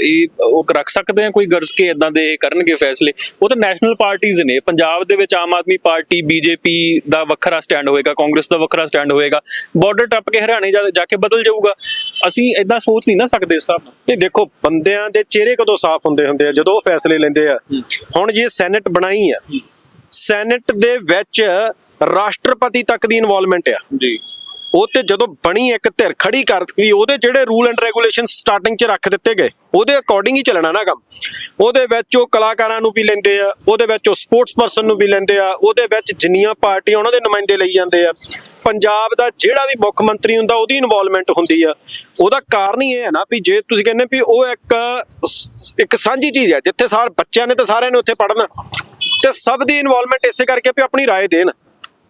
ਇਹ ਉਹ ਰੱਖ ਸਕਦੇ ਹਾਂ? ਕੋਈ ਗਰਜ਼ ਕੇ ਇਦਾਂ ਦੇ ਕਰਨਗੇ ਫੈਸਲੇ? ਉਹ ਤਾਂ ਨੈਸ਼ਨਲ ਪਾਰਟੀਆਂ ਨੇ। ਪੰਜਾਬ ਦੇ ਵਿੱਚ ਆਮ ਆਦਮੀ ਪਾਰਟੀ ਬੀਜੇਪੀ ਦਾ ਵੱਖਰਾ ਸਟੈਂਡ ਹੋਏਗਾ ਕਾਂਗਰਸ ਦਾ ਵੱਖਰਾ ਸਟੈਂਡ ਹੋਏਗਾ। ਬਾਰਡਰ ਟੱਪ ਕੇ ਹਰਿਆਣੇ ਜਾ ਜਾ ਕੇ ਬਦਲ ਜਾਊਗਾ। ਅਸੀਂ ਇਦਾਂ ਸੋਚ ਨਹੀਂ ਨਾ ਸਕਦੇ ਇਸ ਹਿਸਾਬ ਨਾਲ। ਇਹ ਦੇਖੋ ਬੰਦਿਆਂ ਦੇ ਚਿਹਰੇ ਕਦੋਂ ਸਾਫ਼ ਹੁੰਦੇ ਹੁੰਦੇ ਆ? ਜਦੋਂ ਉਹ ਫੈਸਲੇ ਲੈਂਦੇ ਆ। ਹੁਣ ਜੇ ਸੈਨੇਟ ਬਣਾਈ ਆ, ਸੈਨੇਟ ਦੇ ਵਿੱਚ ਰਾਸ਼ਟਰਪਤੀ ਤੱਕ ਦੀ ਇਨਵੋਲਵਮੈਂਟ ਆ। ਜੀ। ਉਹ ਤੇ ਜਦੋਂ ਬਣੀ ਇੱਕ ਧਿਰ ਖੜੀ ਕਰਤੀ ਉਹਦੇ ਜਿਹੜੇ ਰੂਲ ਐਂਡ ਰੈਗੂਲੇਸ਼ਨ ਸਟਾਰਟਿੰਗ 'ਚ ਰੱਖ ਦਿੱਤੇ ਗਏ ਉਹਦੇ ਅਕੋਰਡਿੰਗ ਹੀ ਚੱਲਣਾ ਨਾ ਕੰਮ ਉਹਦੇ ਵਿੱਚ ਉਹ ਕਲਾਕਾਰਾਂ ਨੂੰ ਵੀ ਲੈਂਦੇ ਆ ਉਹਦੇ ਵਿੱਚ ਉਹ ਸਪੋਰਟਸ ਪਰਸਨ ਨੂੰ ਵੀ ਲੈਂਦੇ ਆ ਉਹਦੇ ਵਿੱਚ ਜਿੰਨੀਆਂ ਪਾਰਟੀਆਂ ਉਹਨਾਂ ਦੇ ਨੁਮਾਇੰਦੇ ਲਈ ਜਾਂਦੇ ਆ ਪੰਜਾਬ ਦਾ ਜਿਹੜਾ ਵੀ ਮੁੱਖ ਮੰਤਰੀ ਹੁੰਦਾ ਉਹਦੀ ਇਨਵੋਲਵਮੈਂਟ ਹੁੰਦੀ ਆ ਉਹਦਾ ਕਾਰਨ ਹੀ ਇਹ ਹੈ ਨਾ ਵੀ ਜੇ ਤੁਸੀਂ ਕਹਿੰਦੇ ਵੀ ਉਹ ਇੱਕ ਇੱਕ ਸਾਂਝੀ ਚੀਜ਼ ਹੈ ਜਿੱਥੇ ਸਾਰੇ ਬੱਚਿਆਂ ਨੇ ਤਾਂ ਸਾਰਿਆਂ ਨੇ ਉੱਥੇ ਪੜ੍ਹਨਾ ਤੇ ਸਭ ਦੀ ਇਨਵੋਲਵਮੈਂਟ ਇਸੇ ਕਰਕੇ ਵੀ ਆਪਣੀ رائے ਦੇਣ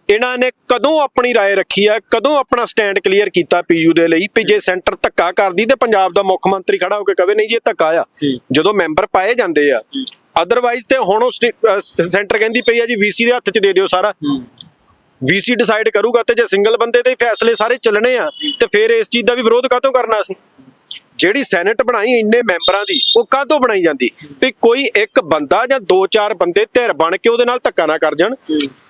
ਇਹਨਾਂ ਨੇ ਕਦੋਂ ਆਪਣੀ رائے ਰੱਖੀ ਆ ਕਦੋਂ ਆਪਣਾ ਸਟੈਂਡ ਕਲੀਅਰ ਕੀਤਾ ਪੀਯੂ ਦੇ ਲਈ ਵੀ ਜੇ ਸੈਂਟਰ ਧੱਕਾ ਕਰਦੀ ਤੇ ਪੰਜਾਬ ਦਾ ਮੁੱਖ ਮੰਤਰੀ ਖੜਾ ਹੋ ਕੇ ਕਵੇ ਨਹੀਂ ਜੀ ਇਹ ਧੱਕਾ ਆ ਜਦੋਂ ਮੈਂਬਰ ਪਾਏ ਜਾਂਦੇ ਆ ਅਦਰਵਾਈਜ਼ ਤੇ ਹੁਣ ਉਹ ਸੈਂਟਰ ਕਹਿੰਦੀ ਪਈ ਆ ਜੀ ਵੀਸੀ ਦੇ ਹੱਥ 'ਚ ਦੇ ਦਿਓ ਸਾਰਾ ਵੀਸੀ ਡਿਸਾਈਡ ਕਰੂਗਾ ਤੇ ਜੇ ਸਿੰਗਲ ਬੰਦੇ ਦੇ ਹੀ ਫੈਸਲੇ ਸਾਰੇ ਚੱਲਣੇ ਆ ਤੇ ਫਿਰ ਇਸ ਚੀਜ਼ ਦਾ ਵੀ ਵਿਰੋਧ ਕਾਹਤੋਂ ਕਰਨਾ ਸੀ ਜਿਹੜੀ ਸੈਨੇਟ ਬਣਾਈ ਇੰਨੇ ਮੈਂਬਰਾਂ ਦੀ, ਉਹ ਕਾਹਤੋਂ ਬਣਾਈ ਜਾਂਦੀ? ਵੀ ਕੋਈ ਇੱਕ ਬੰਦਾ ਜਾਂ ਦੋ ਚਾਰ ਬੰਦੇ ਧਿਰ ਬਣ ਕੇ ਉਹਦੇ ਨਾਲ ਧੱਕਾ ਨਾ ਕਰ ਜਾਣ।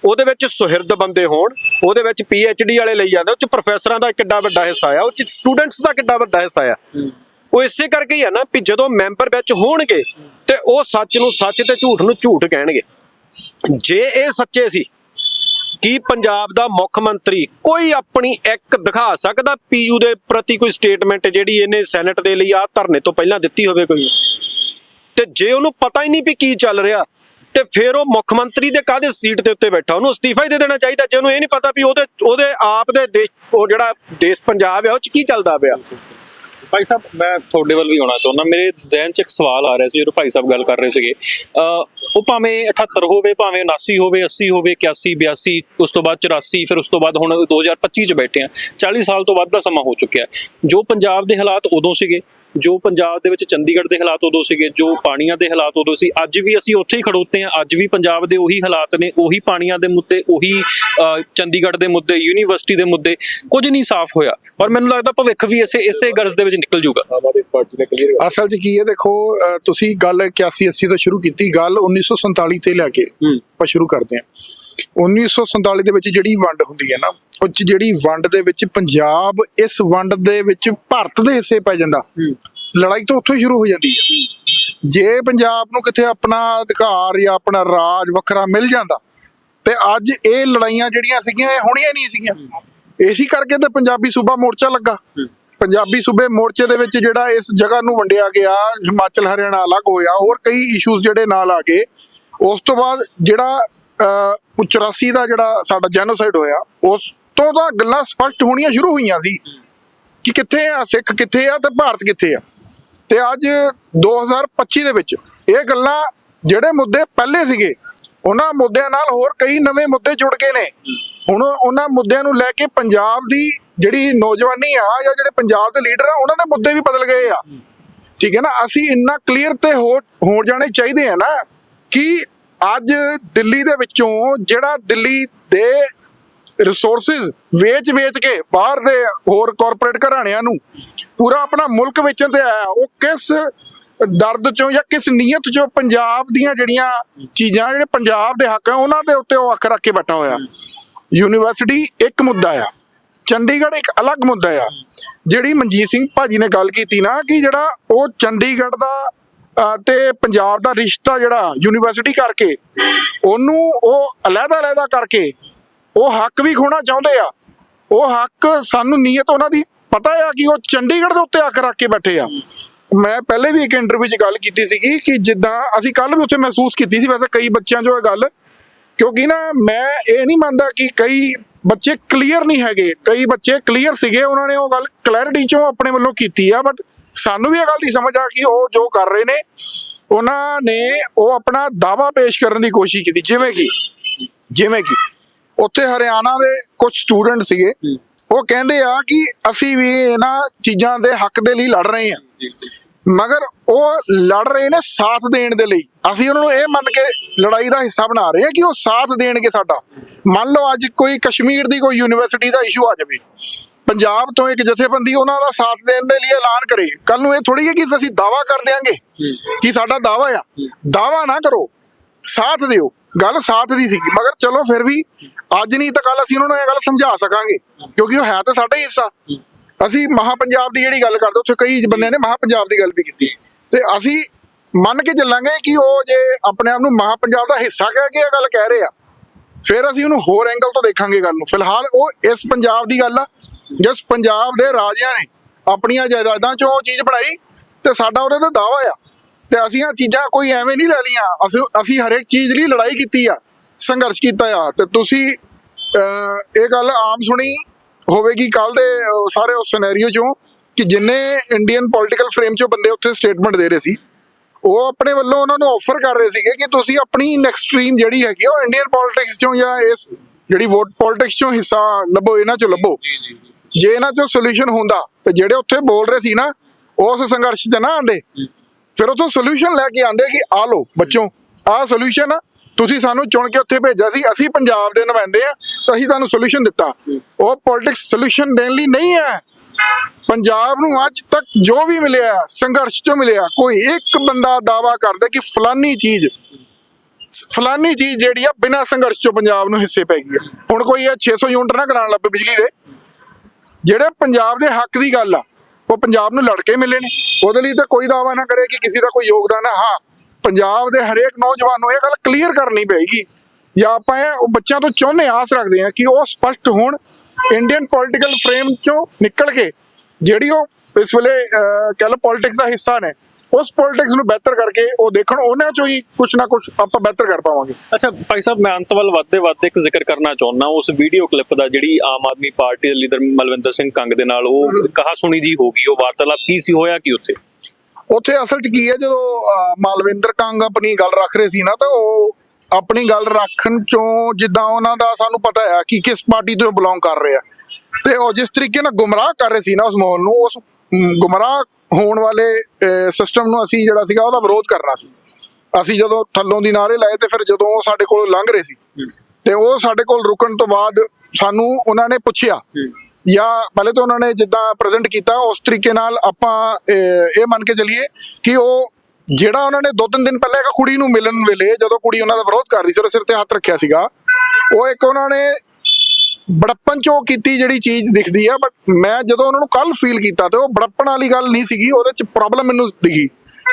ਉਹਦੇ ਵਿੱਚ ਸੁਹਿਰਦ ਬੰਦੇ ਹੋਣ, ਉਹਦੇ ਵਿੱਚ ਡੀ ਵਾਲੇ ਲਈ ਜਾਂਦੇ, ਉਹ ਚ ਪ੍ਰੋਫੈਸਰਾਂ ਦਾ ਕਿੱਡਾ ਵੱਡਾ ਹਿੱਸਾ ਆ, ਉਹ ਚ ਸਟੂਡੈਂਟਸ ਦਾ ਕਿੱਡਾ ਵੱਡਾ ਹਿੱਸਾ ਆ। ਉਹ ਇਸੇ ਕਰਕੇ ਹੀ ਆ ਨਾ ਵੀ ਜਦੋਂ ਮੈਂਬਰ ਵਿੱਚ ਹੋਣਗੇ ਤੇ ਉਹ ਸੱਚ ਨੂੰ ਸੱਚ ਤੇ ਝੂਠ ਨੂੰ ਝੂਠ ਕਹਿਣਗੇ। ਜੇ ਇਹ ਸੱਚੇ ਸੀ ਕੀ ਪੰਜਾਬ ਦਾ ਮੁੱਖ ਮੰਤਰੀ ਕੋਈ ਆਪਣੀ ਇੱਕ ਦਿਖਾ ਸਕਦਾ? ਪੀਯੂ ਦੇ ਪ੍ਰਤੀ ਕੋਈ ਸਟੇਟਮੈਂਟ ਜਿਹੜੀ ਇਹਨੇ ਸੈਨੇਟ ਦੇ ਲਈ ਆ ਧਰਨੇ ਤੋਂ ਪਹਿਲਾਂ ਦਿੱਤੀ ਹੋਵੇ ਕੋਈ? ਤੇ ਜੇ ਉਹਨੂੰ ਪਤਾ ਹੀ ਨਹੀਂ ਵੀ ਕੀ ਚੱਲ ਰਿਹਾ, ਤੇ ਫਿਰ ਉਹ ਮੁੱਖ ਮੰਤਰੀ ਦੇ ਕਾਹਦੇ ਸੀਟ ਦੇ ਉੱਤੇ ਬੈਠਾ? ਉਹਨੂੰ ਅਸਤੀਫਾ ਹੀ ਦੇ ਦੇਣਾ ਚਾਹੀਦਾ। ਜੇ ਉਹਨੂੰ ਇਹ ਨਹੀਂ ਪਤਾ ਵੀ ਉਹਦੇ ਉਹਦੇ ਆਪ ਦੇ ਦੇਸ਼, ਉਹ ਜਿਹੜਾ ਦੇਸ਼ ਪੰਜਾਬ ਹੈ ਉਹ ਚ ਕੀ ਚੱਲਦਾ ਪਿਆ? ਭਾਈ ਸਾਹਿਬ, ਮੈਂ ਤੁਹਾਡੇ ਵੱਲ ਵੀ ਆਉਣਾ ਚਾਹੁੰਦਾ। ਮੇਰੇ ਜ਼ਿਹਨ 'ਚ ਇੱਕ ਸਵਾਲ ਆ ਰਿਹਾ ਸੀ, ਜਦੋਂ ਭਾਈ ਸਾਹਿਬ ਗੱਲ ਕਰ ਰਹੇ ਸੀਗੇ। ਅਹ ਉਹ ਭਾਵੇਂ 78 ਹੋਵੇ, ਭਾਵੇਂ 79 ਹੋਵੇ 80 ਹੋਵੇ 81 82 ਉਸ ਤੋਂ ਬਾਅਦ 84 ਫਿਰ ਉਸ ਤੋਂ ਬਾਅਦ ਹੁਣ 2025 'ਚ ਬੈਠੇ ਆ। 40 ਸਾਲ ਤੋਂ ਵੱਧ ਦਾ ਸਮਾਂ ਹੋ ਚੁੱਕਿਆ। ਜੋ ਪੰਜਾਬ ਦੇ ਹਾਲਾਤ ਉਦੋਂ ਸੀਗੇ ਜੋ ਪੰਜਾਬ ਦੇ ਵਿੱਚ ਚੰਡੀਗੜ੍ਹ ਦੇ ਹਾਲਾਤ ਉਦੋਂ ਸੀਗੇ ਜੋ ਪਾਣੀਆਂ ਦੇ ਹਾਲਾਤ ਉਦੋਂ ਸੀ ਅੱਜ ਵੀ ਅਸੀਂ ਉੱਥੇ ਹੀ ਖੜੋਤੇ ਆ ਅੱਜ ਵੀ ਪੰਜਾਬ ਦੇ ਉਹੀ ਹਾਲਾਤ ਨੇ ਉਹੀ ਪਾਣੀਆਂ ਦੇ ਮੁੱਦੇ ਉਹੀ ਚੰਡੀਗੜ੍ਹ ਦੇ ਮੁੱਦੇ ਯੂਨੀਵਰਸਿਟੀ ਦੇ ਮੁੱਦੇ ਕੁਝ ਨਹੀਂ ਸਾਫ਼ ਹੋਇਆ। ਔਰ ਮੈਨੂੰ ਲੱਗਦਾ ਭਵਿੱਖ ਵੀ ਇਸੇ ਇਸੇ ਗਰਜ਼ ਦੇ ਵਿੱਚ ਨਿਕਲ ਜਾਊਗਾ। ਅਸਲ 'ਚ ਕੀ ਹੈ ਦੇਖੋ ਤੁਸੀਂ ਗੱਲ 81 80 ਤੋਂ ਸ਼ੁਰੂ ਕੀਤੀ ਗੱਲ 1947 ਤੇ ਲੈ ਕੇ ਆਪਾਂ ਸ਼ੁਰੂ ਕਰਦੇ ਹਾਂ। 1947 ਦੇ ਵਿੱਚ ਜਿਹੜੀ ਵੰਡ ਹੁੰਦੀ ਹੈ ਨਾ ਉਹ 'ਚ ਜਿਹੜੀ ਵੰਡ ਦੇ ਵਿੱਚ ਪੰਜਾਬ ਇਸ ਵੰਡ ਦੇ ਵਿੱਚ ਭਾਰਤ ਦੇ ਹਿੱਸੇ ਪੈ ਜਾਂਦਾ। ਲੜਾਈ ਤਾਂ ਉੱਥੋਂ ਹੀ ਸ਼ੁਰੂ ਹੋ ਜਾਂਦੀ ਹੈ। ਜੇ ਪੰਜਾਬ ਨੂੰ ਕਿਤੇ ਆਪਣਾ ਅਧਿਕਾਰ ਜਾਂ ਆਪਣਾ ਰਾਜ ਵੱਖਰਾ ਮਿਲ ਜਾਂਦਾ ਤੇ ਅੱਜ ਇਹ ਲੜਾਈਆਂ ਜਿਹੜੀਆਂ ਸੀਗੀਆਂ ਇਹ ਹੋਣੀਆਂ ਨਹੀਂ ਸੀਗੀਆਂ। ਇਸੇ ਕਰਕੇ ਤੇ ਪੰਜਾਬੀ ਸੂਬਾ ਮੋਰਚਾ ਲੱਗਾ। ਪੰਜਾਬੀ ਸੂਬੇ ਮੋਰਚੇ ਦੇ ਵਿੱਚ ਜਿਹੜਾ ਇਸ ਜਗ੍ਹਾ ਨੂੰ ਵੰਡਿਆ ਗਿਆ ਹਿਮਾਚਲ ਹਰਿਆਣਾ ਅਲੱਗ ਹੋਇਆ ਹੋਰ ਕਈ ਇਸ਼ੂਜ਼ ਜਿਹੜੇ ਨਾਲ ਆ ਗਏ। ਉਸ ਤੋਂ ਬਾਅਦ ਜਿਹੜਾ ਅਹ, ਉਹ 84 ਦਾ ਜਿਹੜਾ ਸਾਡਾ ਜੈਨੋਸਾਈਡ ਹੋਇਆ ਉਸ ਤੋਂ ਤਾਂ ਗੱਲਾਂ ਸਪਸ਼ਟ ਹੋਣੀਆਂ ਸ਼ੁਰੂ ਹੋਈਆਂ ਸੀ ਕਿ ਕਿੱਥੇ ਆ, ਸਿੱਖ ਕਿੱਥੇ ਆ ਤੇ ਭਾਰਤ ਕਿੱਥੇ ਆ। ਤੇ ਅੱਜ 2025 ਦੇ ਵਿੱਚ ਇਹ ਗੱਲਾਂ ਜਿਹੜੇ ਮੁੱਦੇ ਪਹਿਲੇ ਸੀਗੇ, ਉਹਨਾਂ ਮੁੱਦਿਆਂ ਨਾਲ ਹੋਰ ਕਈ ਨਵੇਂ ਮੁੱਦੇ ਜੁੜ ਗਏ ਨੇ। ਹੁਣ ਉਹਨਾਂ ਮੁੱਦਿਆਂ ਨੂੰ ਲੈ ਕੇ ਪੰਜਾਬ ਦੀ ਜਿਹੜੀ ਨੌਜਵਾਨੀ ਆ ਜਾਂ ਜਿਹੜੇ ਪੰਜਾਬ ਦੇ ਲੀਡਰ ਆ, ਉਹਨਾਂ ਦੇ ਮੁੱਦੇ ਵੀ ਬਦਲ ਗਏ ਆ। ਠੀਕ ਹੈ ਨਾ? ਅਸੀਂ ਇੰਨਾ ਕਲੀਅਰ ਤੇ ਹੋ ਹੋ ਜਾਣੇ ਚਾਹੀਦੇ ਆ ਨਾ ਕਿ ਅੱਜ ਦਿੱਲੀ ਦੇ ਵਿੱਚੋਂ ਜਿਹੜਾ ਦਿੱਲੀ ਦੇ ਰਿਸੋਰਸਸ ਵੇਚ-ਵੇਚ ਕੇ ਬਾਹਰ ਦੇ ਹੋਰ ਕਾਰਪੋਰੇਟ ਘਰਾਣਿਆਂ ਨੂੰ ਪੂਰਾ ਆਪਣਾ ਮੁਲਕ ਵੇਚਣ ਤੇ ਆਇਆ। ਉਹ ਕਿਸ ਦਰਦ ਚੋਂ ਜਾਂ ਕਿਸ ਨੀਅਤ ਚੋਂ ਪੰਜਾਬ ਦੀਆਂ ਜਿਹੜੀਆਂ ਚੀਜ਼ਾਂ ਜਿਹੜੇ ਪੰਜਾਬ ਦੇ ਹੱਕ ਆ ਉਹਨਾਂ ਦੇ ਉੱਤੇ ਉਹ ਅੱਖ ਰੱਖ ਕੇ ਬੈਠਾ ਹੋਇਆ। ਯੂਨੀਵਰਸਿਟੀ ਇੱਕ ਮੁੱਦਾ ਆ। ਚੰਡੀਗੜ੍ਹ ਇੱਕ ਅਲੱਗ ਮੁੱਦਾ ਆ। ਜਿਹੜੀ ਮਨਜੀਤ ਸਿੰਘ ਭਾਜੀ ਨੇ ਗੱਲ ਕੀਤੀ ਨਾ ਕਿ ਜਿਹੜਾ ਉਹ ਚੰਡੀਗੜ੍ਹ ਦਾ ਅਹ, ਤੇ ਪੰਜਾਬ ਦਾ ਰਿਸ਼ਤਾ ਜਿਹੜਾ ਯੂਨੀਵਰਸਿਟੀ ਕਰਕੇ ਉਹਨੂੰ ਉਹ ਅਲੱਗ-ਅਲੱਗ ਕਰਕੇ ਉਹ ਹੱਕ ਵੀ ਖੋਣਾ ਚਾਹੁੰਦੇ ਆ। ਉਹ ਹੱਕ ਸਾਨੂੰ ਨੀਅਤ ਉਹਨਾਂ ਦੀ ਪਤਾ ਆ ਕਿ ਉਹ ਚੰਡੀਗੜ੍ਹ ਦੇ ਉੱਤੇ ਅੱਖ ਰੱਖ ਕੇ ਬੈਠੇ ਆ। ਮੈਂ ਪਹਿਲੇ ਵੀ ਇੱਕ ਇੰਟਰਵਿਊ 'ਚ ਗੱਲ ਕੀਤੀ ਸੀਗੀ ਕਿ ਜਿੱਦਾਂ ਅਸੀਂ ਕੱਲ ਵੀ ਉੱਥੇ ਮਹਿਸੂਸ ਕੀਤੀ ਸੀ, ਵੈਸੇ ਕਈ ਬੱਚਿਆਂ 'ਚੋਂ ਇਹ ਗੱਲ, ਕਿਉਂਕਿ ਨਾ ਮੈਂ ਇਹ ਨਹੀਂ ਮੰਨਦਾ ਕਿ ਕਈ ਬੱਚੇ ਕਲੀਅਰ ਨਹੀਂ ਹੈਗੇ। ਕਈ ਬੱਚੇ ਕਲੀਅਰ ਸੀਗੇ, ਉਹਨਾਂ ਨੇ ਉਹ ਗੱਲ ਕਲੈਰਿਟੀ 'ਚੋਂ ਆਪਣੇ ਵੱਲੋਂ ਕੀਤੀ ਆ ਬਟ ਸਾਨੂੰ ਵੀ ਇਹ ਗੱਲ ਨਹੀਂ ਸਮਝ ਆ ਕਿ ਉਹ ਜੋ ਕਰ ਰਹੇ ਨੇ, ਉਹਨਾਂ ਨੇ ਉਹ ਆਪਣਾ ਦਾਵਾ ਪੇਸ਼ ਕਰਨ ਦੀ ਕੋਸ਼ਿਸ਼ ਕੀਤੀ। ਜਿਵੇਂ ਕਿ ਜਿਵੇਂ ਕਿ ਉੱਥੇ ਹਰਿਆਣਾ ਦੇ ਕੁਝ ਸਟੂਡੈਂਟ ਸੀਗੇ। ਉਹ ਕਹਿੰਦੇ ਆ ਕਿ ਅਸੀਂ ਵੀ ਇਹਨਾਂ ਚੀਜ਼ਾਂ ਦੇ ਹੱਕ ਦੇ ਲਈ ਲੜ ਰਹੇ ਹਾਂ। ਮਗਰ ਉਹ ਲੜ ਰਹੇ ਨੇ ਸਾਥ ਦੇਣ ਦੇ ਲਈ। ਅਸੀਂ ਉਹਨਾਂ ਨੂੰ ਇਹ ਮੰਨ ਕੇ ਲੜਾਈ ਦਾ ਹਿੱਸਾ ਬਣਾ ਰਹੇ ਹਾਂ ਕਿ ਉਹ ਸਾਥ ਦੇਣਗੇ ਸਾਡਾ। ਮੰਨ ਲਓ ਅੱਜ ਕੋਈ ਕਸ਼ਮੀਰ ਦੀ ਕੋਈ ਯੂਨੀਵਰਸਿਟੀ ਦਾ ਇਸ਼ੂ ਆ ਜਾਵੇ। ਪੰਜਾਬ ਤੋਂ ਇੱਕ ਜਥੇਬੰਦੀ ਉਹਨਾਂ ਦਾ ਸਾਥ ਦੇਣ ਦੇ ਲਈ ਐਲਾਨ ਕਰੇ। ਕੱਲ ਨੂੰ ਇਹ ਥੋੜੀ ਹੈ ਕਿ ਅਸੀਂ ਦਾਵਾ ਕਰ ਦਿਆਂਗੇ ਕਿ ਸਾਡਾ ਦਾਵਾ ਆ। ਦਾਵਾ ਨਾ ਕਰੋ। ਸਾਥ ਦਿਓ। ਗੱਲ ਸਾਥ ਦੀ ਸੀਗੀ। ਮਗਰ ਚਲੋ ਫਿਰ ਵੀ ਅੱਜ ਨਹੀਂ ਤਾਂ ਕੱਲ ਅਸੀਂ ਉਹਨਾਂ ਨੂੰ ਇਹ ਗੱਲ ਸਮਝਾ ਸਕਾਂਗੇ, ਕਿਉਂਕਿ ਉਹ ਹੈ ਤਾਂ ਸਾਡਾ ਹੀ ਹਿੱਸਾ। ਅਸੀਂ ਮਹਾ ਪੰਜਾਬ ਦੀ ਜਿਹੜੀ ਗੱਲ ਕਰਦੇ, ਉੱਥੇ ਕਈ ਬੰਦਿਆਂ ਨੇ ਮਹਾ ਪੰਜਾਬ ਦੀ ਗੱਲ ਵੀ ਕੀਤੀ। ਤੇ ਅਸੀਂ ਮੰਨ ਕੇ ਚੱਲਾਂਗੇ ਕਿ ਉਹ ਜੇ ਆਪਣੇ ਆਪ ਨੂੰ ਮਹਾ ਪੰਜਾਬ ਦਾ ਹਿੱਸਾ ਕਹਿ ਕੇ ਇਹ ਗੱਲ ਕਹਿ ਰਹੇ ਆ, ਫਿਰ ਅਸੀਂ ਉਹਨੂੰ ਹੋਰ ਐਂਗਲ ਤੋਂ ਦੇਖਾਂਗੇ ਗੱਲ ਨੂੰ। ਫਿਲਹਾਲ ਉਹ ਇਸ ਪੰਜਾਬ ਦੀ ਗੱਲ ਆ, ਜਿਸ ਪੰਜਾਬ ਦੇ ਰਾਜਿਆਂ ਨੇ ਆਪਣੀਆਂ ਜਾਇਦਾਦਾਂ ਚੋਂ ਉਹ ਚੀਜ਼ ਬਣਾਈ, ਤੇ ਸਾਡਾ ਉਹਦੇ ਤੇ ਦਾਵਾ ਆ। ਤੇ ਅਸੀਂ ਆ ਚੀਜ਼ਾਂ ਕੋਈ ਐਵੇਂ ਨਹੀਂ ਲੈ ਲਈਆਂ। ਅਸੀਂ ਅਸੀਂ ਹਰੇਕ ਚੀਜ਼ ਲਈ ਲੜਾਈ ਕੀਤੀ ਆ। ਸੰਘਰਸ਼ ਕੀਤਾ ਆ ਤੇ ਤੁਸੀਂ ਇਹ ਗੱਲ ਆਮ ਸੁਣੀ ਹੋਵੇਗੀ ਕੱਲ ਦੇ ਸਾਰੇ ਉਸ ਸਿਨੈਰੀਓ ਚੋਂ ਕਿ ਜਿੰਨੇ ਇੰਡੀਅਨ ਪੋਲਿਟੀਕਲ ਫਰੇਮ ਚੋਂ ਬੰਦੇ ਉੱਥੇ ਸਟੇਟਮੈਂਟ ਦੇ ਰਹੇ ਸੀ ਉਹ ਆਪਣੇ ਵੱਲੋਂ ਉਹਨਾਂ ਨੂੰ ਆਫਰ ਕਰ ਰਹੇ ਸੀਗੇ ਕਿ ਤੁਸੀਂ ਆਪਣੀ ਐਕਸਟ੍ਰੀਮ ਜਿਹੜੀ ਹੈਗੀ ਉਹ ਇੰਡੀਅਨ ਪੋਲਿਟਿਕਸ ਚੋਂ ਜਾਂ ਇਸ ਜਿਹੜੀ ਵੋਟ ਪੋਲਿਟਿਕਸ ਚੋਂ ਹਿੱਸਾ ਲੱਭੋ ਇਹਨਾਂ ਚੋਂ ਲੱਭੋ। ਜੇ ਇਹਨਾਂ ਚੋਂ ਸੋਲੂਸ਼ਨ ਹੁੰਦਾ ਤੇ ਜਿਹੜੇ ਉੱਥੇ ਬੋਲ ਰਹੇ ਸੀ ਨਾ ਉਸ ਸੰਘਰਸ਼ 'ਚ ਨਾ ਆਂਦੇ ਫਿਰ ਉਥੋਂ ਸੋਲੂਸ਼ਨ ਲੈ ਕੇ ਆਂਦੇ ਕਿ ਆ ਲੋ ਬੱਚੋ ਆਹ ਸੋਲੂਸ਼ਨ ਤੁਸੀਂ ਸਾਨੂੰ ਚੁਣ ਕੇ ਉੱਥੇ ਭੇਜਿਆ ਸੀ। ਅਸੀਂ ਪੰਜਾਬ ਦੇ ਨੁਮਾਇੰਦੇ ਆ, ਤਾਂ ਅਸੀਂ ਤੁਹਾਨੂੰ ਸੋਲੂਸ਼ਨ ਦਿੱਤਾ। ਉਹ ਪੋਲਿਟਿਕਸ ਸੋਲੂਸ਼ਨ ਦੇਣ ਲਈ ਨਹੀਂ ਹੈ। ਪੰਜਾਬ ਨੂੰ ਅੱਜ ਤੱਕ ਜੋ ਵੀ ਮਿਲਿਆ, ਸੰਘਰਸ਼ ਚੋਂ ਮਿਲਿਆ, ਕੋਈ ਇੱਕ ਬੰਦਾ ਦਾਵਾ ਕਰਦਾ ਕਿ ਫਲਾਨੀ ਚੀਜ਼ ਫਲਾਨੀ ਚੀਜ਼ ਜਿਹੜੀ ਆ ਬਿਨਾਂ ਸੰਘਰਸ਼ ਚੋਂ ਪੰਜਾਬ ਨੂੰ ਹਿੱਸੇ ਪੈ ਗਈ ਆ। ਹੁਣ ਕੋਈ ਇਹ 600 ਯੂਨਿਟ ਨਾ ਕਰਾਉਣ ਲੱਗੇ ਬਿਜਲੀ ਦੇ। ਜਿਹੜੇ ਪੰਜਾਬ ਦੇ ਹੱਕ ਦੀ ਗੱਲ ਆ, ਉਹ ਪੰਜਾਬ ਨੂੰ ਲੜ ਕੇ ਮਿਲੇ ਨੇ। ਉਹਦੇ ਲਈ ਤਾਂ ਕੋਈ ਦਾਵਾ ਨਾ ਕਰੇ ਕਿ ਕਿਸੇ ਦਾ ਕੋਈ ਯੋਗਦਾਨ ਆ। ਹਾਂ ਪੰਜਾਬ ਦੇ ਹਰੇਕ ਨੌਜਵਾਨ ਨੂੰ ਇਹ ਗੱਲ ਕਲੀਅਰ ਕਰਨੀ ਪਏਗੀ। ਜਾਂ ਆਪਾਂ ਇਹ ਬੱਚਿਆਂ ਤੋਂ ਚਾਹੁੰਦੇ ਆਸ ਰੱਖਦੇ ਹਾਂ ਕਿ ਉਹ ਸਪਸ਼ਟ ਹੋਣ ਇੰਡੀਅਨ ਪੋਲਿਟੀਕਲ ਫਰੇਮ ਚੋਂ ਨਿਕਲ ਕੇ ਜਿਹੜੀ ਉਹ ਇਸ ਵੇਲੇ ਲਓ ਪੋਲਿਟਿਕਸ ਦਾ ਹਿੱਸਾ ਨੇ ਉਸ ਪੋਲਿਟਿਕਸ ਨੂੰ ਬਿਹਤਰ ਕਰਕੇ ਉਹ ਦੇਖਣ ਉਹਨਾਂ ਚੋਂ ਹੀ ਕੁਝ ਨਾ ਕੁਝ ਆਪਾਂ ਬਿਹਤਰ ਕਰ ਪਾਵਾਂਗੇ। ਅੱਛਾ ਭਾਈ ਸਾਹਿਬ ਮੈਂ ਅੰਤ ਵੱਲ ਵੱਧਦੇ ਵੱਧਦੇ ਇੱਕ ਜ਼ਿਕਰ ਕਰਨਾ ਚਾਹੁੰਦਾ ਉਸ ਵੀਡੀਓ ਕਲਿੱਪ ਦਾ ਜਿਹੜੀ ਆਮ ਆਦਮੀ ਪਾਰਟੀ ਦੇ ਲੀਡਰ ਮਲਵਿੰਦਰ ਸਿੰਘ ਕੰਗ ਦੇ ਨਾਲ ਉਹ ਕਹਾ ਸੁਣੀ ਜੀ ਹੋ ਗਈ ਉਹ ਵਾਰਤਾਲਾਪ ਕੀ ਸੀ ਹੋਇਆ ਕੀ ਉੱਥੇ? ਉੱਥੇ ਅਸਲ 'ਚ ਕੀ ਹੈ ਜਦੋਂ ਮਾਲਵਿੰਦਰ ਕੰਗ ਆਪਣੀ ਗੱਲ ਰੱਖ ਰਹੇ ਸੀ ਨਾ ਤਾਂ ਉਹ ਆਪਣੀ ਗੱਲ ਰੱਖਣ ਚੋਂ ਜਿੱਦਾਂ ਉਹਨਾਂ ਦਾ ਸਾਨੂੰ ਪਤਾ ਹੈ ਕਿ ਕਿਸ ਪਾਰਟੀ ਤੋਂ ਬਿਲੋਂਗ ਕਰ ਰਹੇ ਆ। ਤੇ ਉਹ ਜਿਸ ਤਰੀਕੇ ਨਾਲ ਗੁੰਮਰਾਹ ਕਰ ਰਹੇ ਸੀ ਨਾ ਉਸ ਮਾਹੌਲ ਨੂੰ ਉਸ ਗੁੰਮਰਾਹ ਹੋਣ ਵਾਲੇ ਸਿਸਟਮ ਨੂੰ ਅਸੀਂ ਜਿਹੜਾ ਸੀਗਾ ਉਹਦਾ ਵਿਰੋਧ ਕਰਨਾ ਸੀ। ਅਸੀਂ ਜਦੋਂ ਥੱਲੋਂ ਦੀ ਨਾਰੇ ਲਾਏ ਤੇ ਫਿਰ ਜਦੋਂ ਉਹ ਸਾਡੇ ਕੋਲੋਂ ਲੰਘ ਰਹੇ ਸੀ ਤੇ ਉਹ ਸਾਡੇ ਕੋਲ ਰੁਕਣ ਤੋਂ ਬਾਅਦ ਸਾਨੂੰ ਉਹਨਾਂ ਨੇ ਪੁੱਛਿਆ ਜਾਂ ਪਹਿਲੇ ਤਾਂ ਉਹਨਾਂ ਨੇ ਜਿੱਦਾਂ ਪ੍ਰੈਜ਼ੈਂਟ ਕੀਤਾ, ਉਸ ਤਰੀਕੇ ਨਾਲ ਆਪਾਂ ਇਹ ਮੰਨ ਕੇ ਚੱਲੀਏ ਕਿ ਉਹ ਜਿਹੜਾ ਉਹਨਾਂ ਨੇ ਦੋ ਤਿੰਨ ਦਿਨ ਪਹਿਲਾਂ ਇੱਕ ਕੁੜੀ ਨੂੰ ਮਿਲਣ ਵੇਲੇ ਜਦੋਂ ਕੁੜੀ ਉਹਨਾਂ ਦਾ ਵਿਰੋਧ ਕਰ ਰਹੀ ਸੀ, ਉਹਦੇ ਸਿਰ ਤੇ ਹੱਥ ਰੱਖਿਆ ਸੀਗਾ, ਉਹ ਇੱਕ ਉਹਨਾਂ ਨੇ ਬੜਪਨ ਚੋਂ ਕੀਤੀ ਜਿਹੜੀ ਚੀਜ਼ ਦਿਖਦੀ ਆ ਬਟ ਮੈਂ ਜਦੋਂ ਉਹਨਾਂ ਨੂੰ ਕੱਲ ਫੀਲ ਕੀਤਾ ਤੇ ਉਹ ਬੜਪਨ ਵਾਲੀ ਗੱਲ ਨਹੀਂ ਸੀਗੀ, ਉਹਦੇ ਚ ਪ੍ਰੋਬਲਮ ਮੈਨੂੰ ਦਿਖੀ।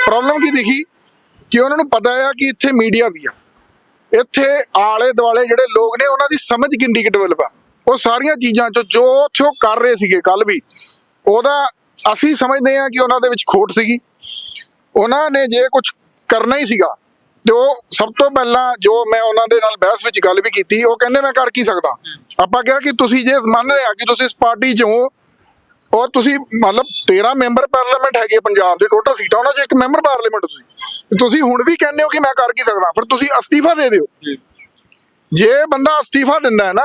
ਪ੍ਰੋਬਲਮ ਕੀ ਦਿਖੀ? ਕਿ ਉਹਨਾਂ ਨੂੰ ਪਤਾ ਆ ਕਿ ਇੱਥੇ ਮੀਡੀਆ ਵੀ ਆ। ਇੱਥੇ ਆਲੇ ਦੁਆਲੇ ਜਿਹੜੇ ਲੋਕ ਨੇ, ਉਹਨਾਂ ਦੀ ਸਮਝ ਕਿੰਨੀ ਕਿ ਡਿਵੈਲਪ ਆ। ਉਹ ਸਾਰੀਆਂ ਚੀਜ਼ਾਂ ਚੋਂ ਜੋ ਉੱਥੇ ਉਹ ਕਰ ਰਹੇ ਸੀਗੇ ਕੱਲ ਵੀ ਉਹਦਾ ਅਸੀਂ ਸਮਝਦੇ ਹਾਂ ਕਿ ਉਹਨਾਂ ਦੇ ਵਿੱਚ ਖੋਟ ਸੀਗੀ। ਉਹਨਾਂ ਨੇ ਜੇ ਕੁਝ ਕਰਨਾ ਹੀ ਸੀਗਾ ਤੇ ਉਹ ਸਭ ਤੋਂ ਪਹਿਲਾਂ ਜੋ ਮੈਂ ਉਹਨਾਂ ਦੇ ਨਾਲ ਬਹਿਸ ਵਿੱਚ ਗੱਲ ਵੀ ਕੀਤੀ ਉਹ ਕਹਿੰਦੇ ਮੈਂ ਕਰ ਕੀ ਸਕਦਾ? ਆਪਾਂ ਕਿਹਾ ਕਿ ਤੁਸੀਂ ਜੇ ਮੰਨਦੇ ਆ ਕਿ ਤੁਸੀਂ ਇਸ ਪਾਰਟੀ 'ਚ ਹੋ ਔਰ ਤੁਸੀਂ ਮਤਲਬ 13 ਮੈਂਬਰ ਪਾਰਲੀਮੈਂਟ ਹੈਗੇ ਪੰਜਾਬ ਦੇ ਟੋਟਲ ਸੀਟਾਂ ਉਹਨਾਂ 'ਚ ਇੱਕ ਮੈਂਬਰ ਪਾਰਲੀਮੈਂਟ ਤੁਸੀਂ ਤੁਸੀਂ ਹੁਣ ਵੀ ਕਹਿੰਦੇ ਹੋ ਕਿ ਮੈਂ ਕਰ ਕੀ ਸਕਦਾ? ਫਿਰ ਤੁਸੀਂ ਅਸਤੀਫਾ ਦੇ ਦਿਓ। ਜੇ ਬੰਦਾ ਅਸਤੀਫਾ ਦਿੰਦਾ ਹੈ ਨਾ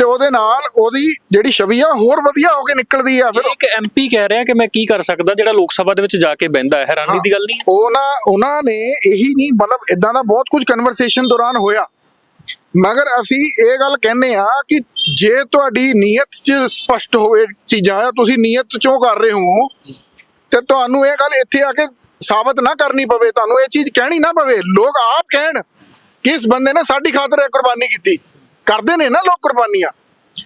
ਤੇ ਉਹਦੇ ਨਾਲ ਉਹਦੀ ਜਿਹੜੀ ਛਵੀ ਆ ਹੋਰ ਵਧੀਆ ਹੋ ਕੇ ਨਿਕਲਦੀ ਆ ਫਿਰ ਇੱਕ ਐਮਪੀ ਕਹਿ ਰਿਹਾ ਕਿ ਮੈਂ ਕੀ ਕਰ ਸਕਦਾ ਜਿਹੜਾ ਲੋਕ ਸਭਾ ਦੇ ਵਿੱਚ ਜਾ ਕੇ ਬਹਿੰਦਾ ਹੈ? ਹੈਰਾਨੀ ਦੀ ਗੱਲ ਨਹੀਂ? ਉਹਨਾਂ ਉਹਨਾਂ ਨੇ ਇਹੀ ਨਹੀਂ ਮਤਲਬ ਇਦਾਂ ਦਾ ਬਹੁਤ ਕੁਝ ਕਨਵਰਸੇਸ਼ਨ ਦੌਰਾਨ ਹੋਇਆ। ਮਗਰ ਅਸੀਂ ਇਹ ਗੱਲ ਕਹਿੰਦੇ ਆ ਕਿ ਜੇ ਤੁਹਾਡੀ ਨੀਅਤ 'ਚ ਸਪਸ਼ਟ ਹੋਵੇ ਚੀਜ਼ਾਂ ਆ ਤੁਸੀਂ ਨੀਅਤ ਚੋਂ ਕਰ ਰਹੇ ਹੋ ਤੇ ਤੁਹਾਨੂੰ ਇਹ ਗੱਲ ਇੱਥੇ ਆ ਕੇ ਸਾਬਤ ਨਾ ਕਰਨੀ ਪਵੇ ਤੁਹਾਨੂੰ ਇਹ ਚੀਜ਼ ਕਹਿਣੀ ਨਾ ਪਵੇ। ਲੋਕ ਆਪ ਕਹਿਣ ਕਿ ਇਸ ਬੰਦੇ ਨੇ ਸਾਡੀ ਖਾਤਰ ਇਹ ਕੁਰਬਾਨੀ ਕੀਤੀ। ਕਰਦੇ ਨੇ ਨਾ ਲੋਕ ਕੁਰਬਾਨੀਆਂ।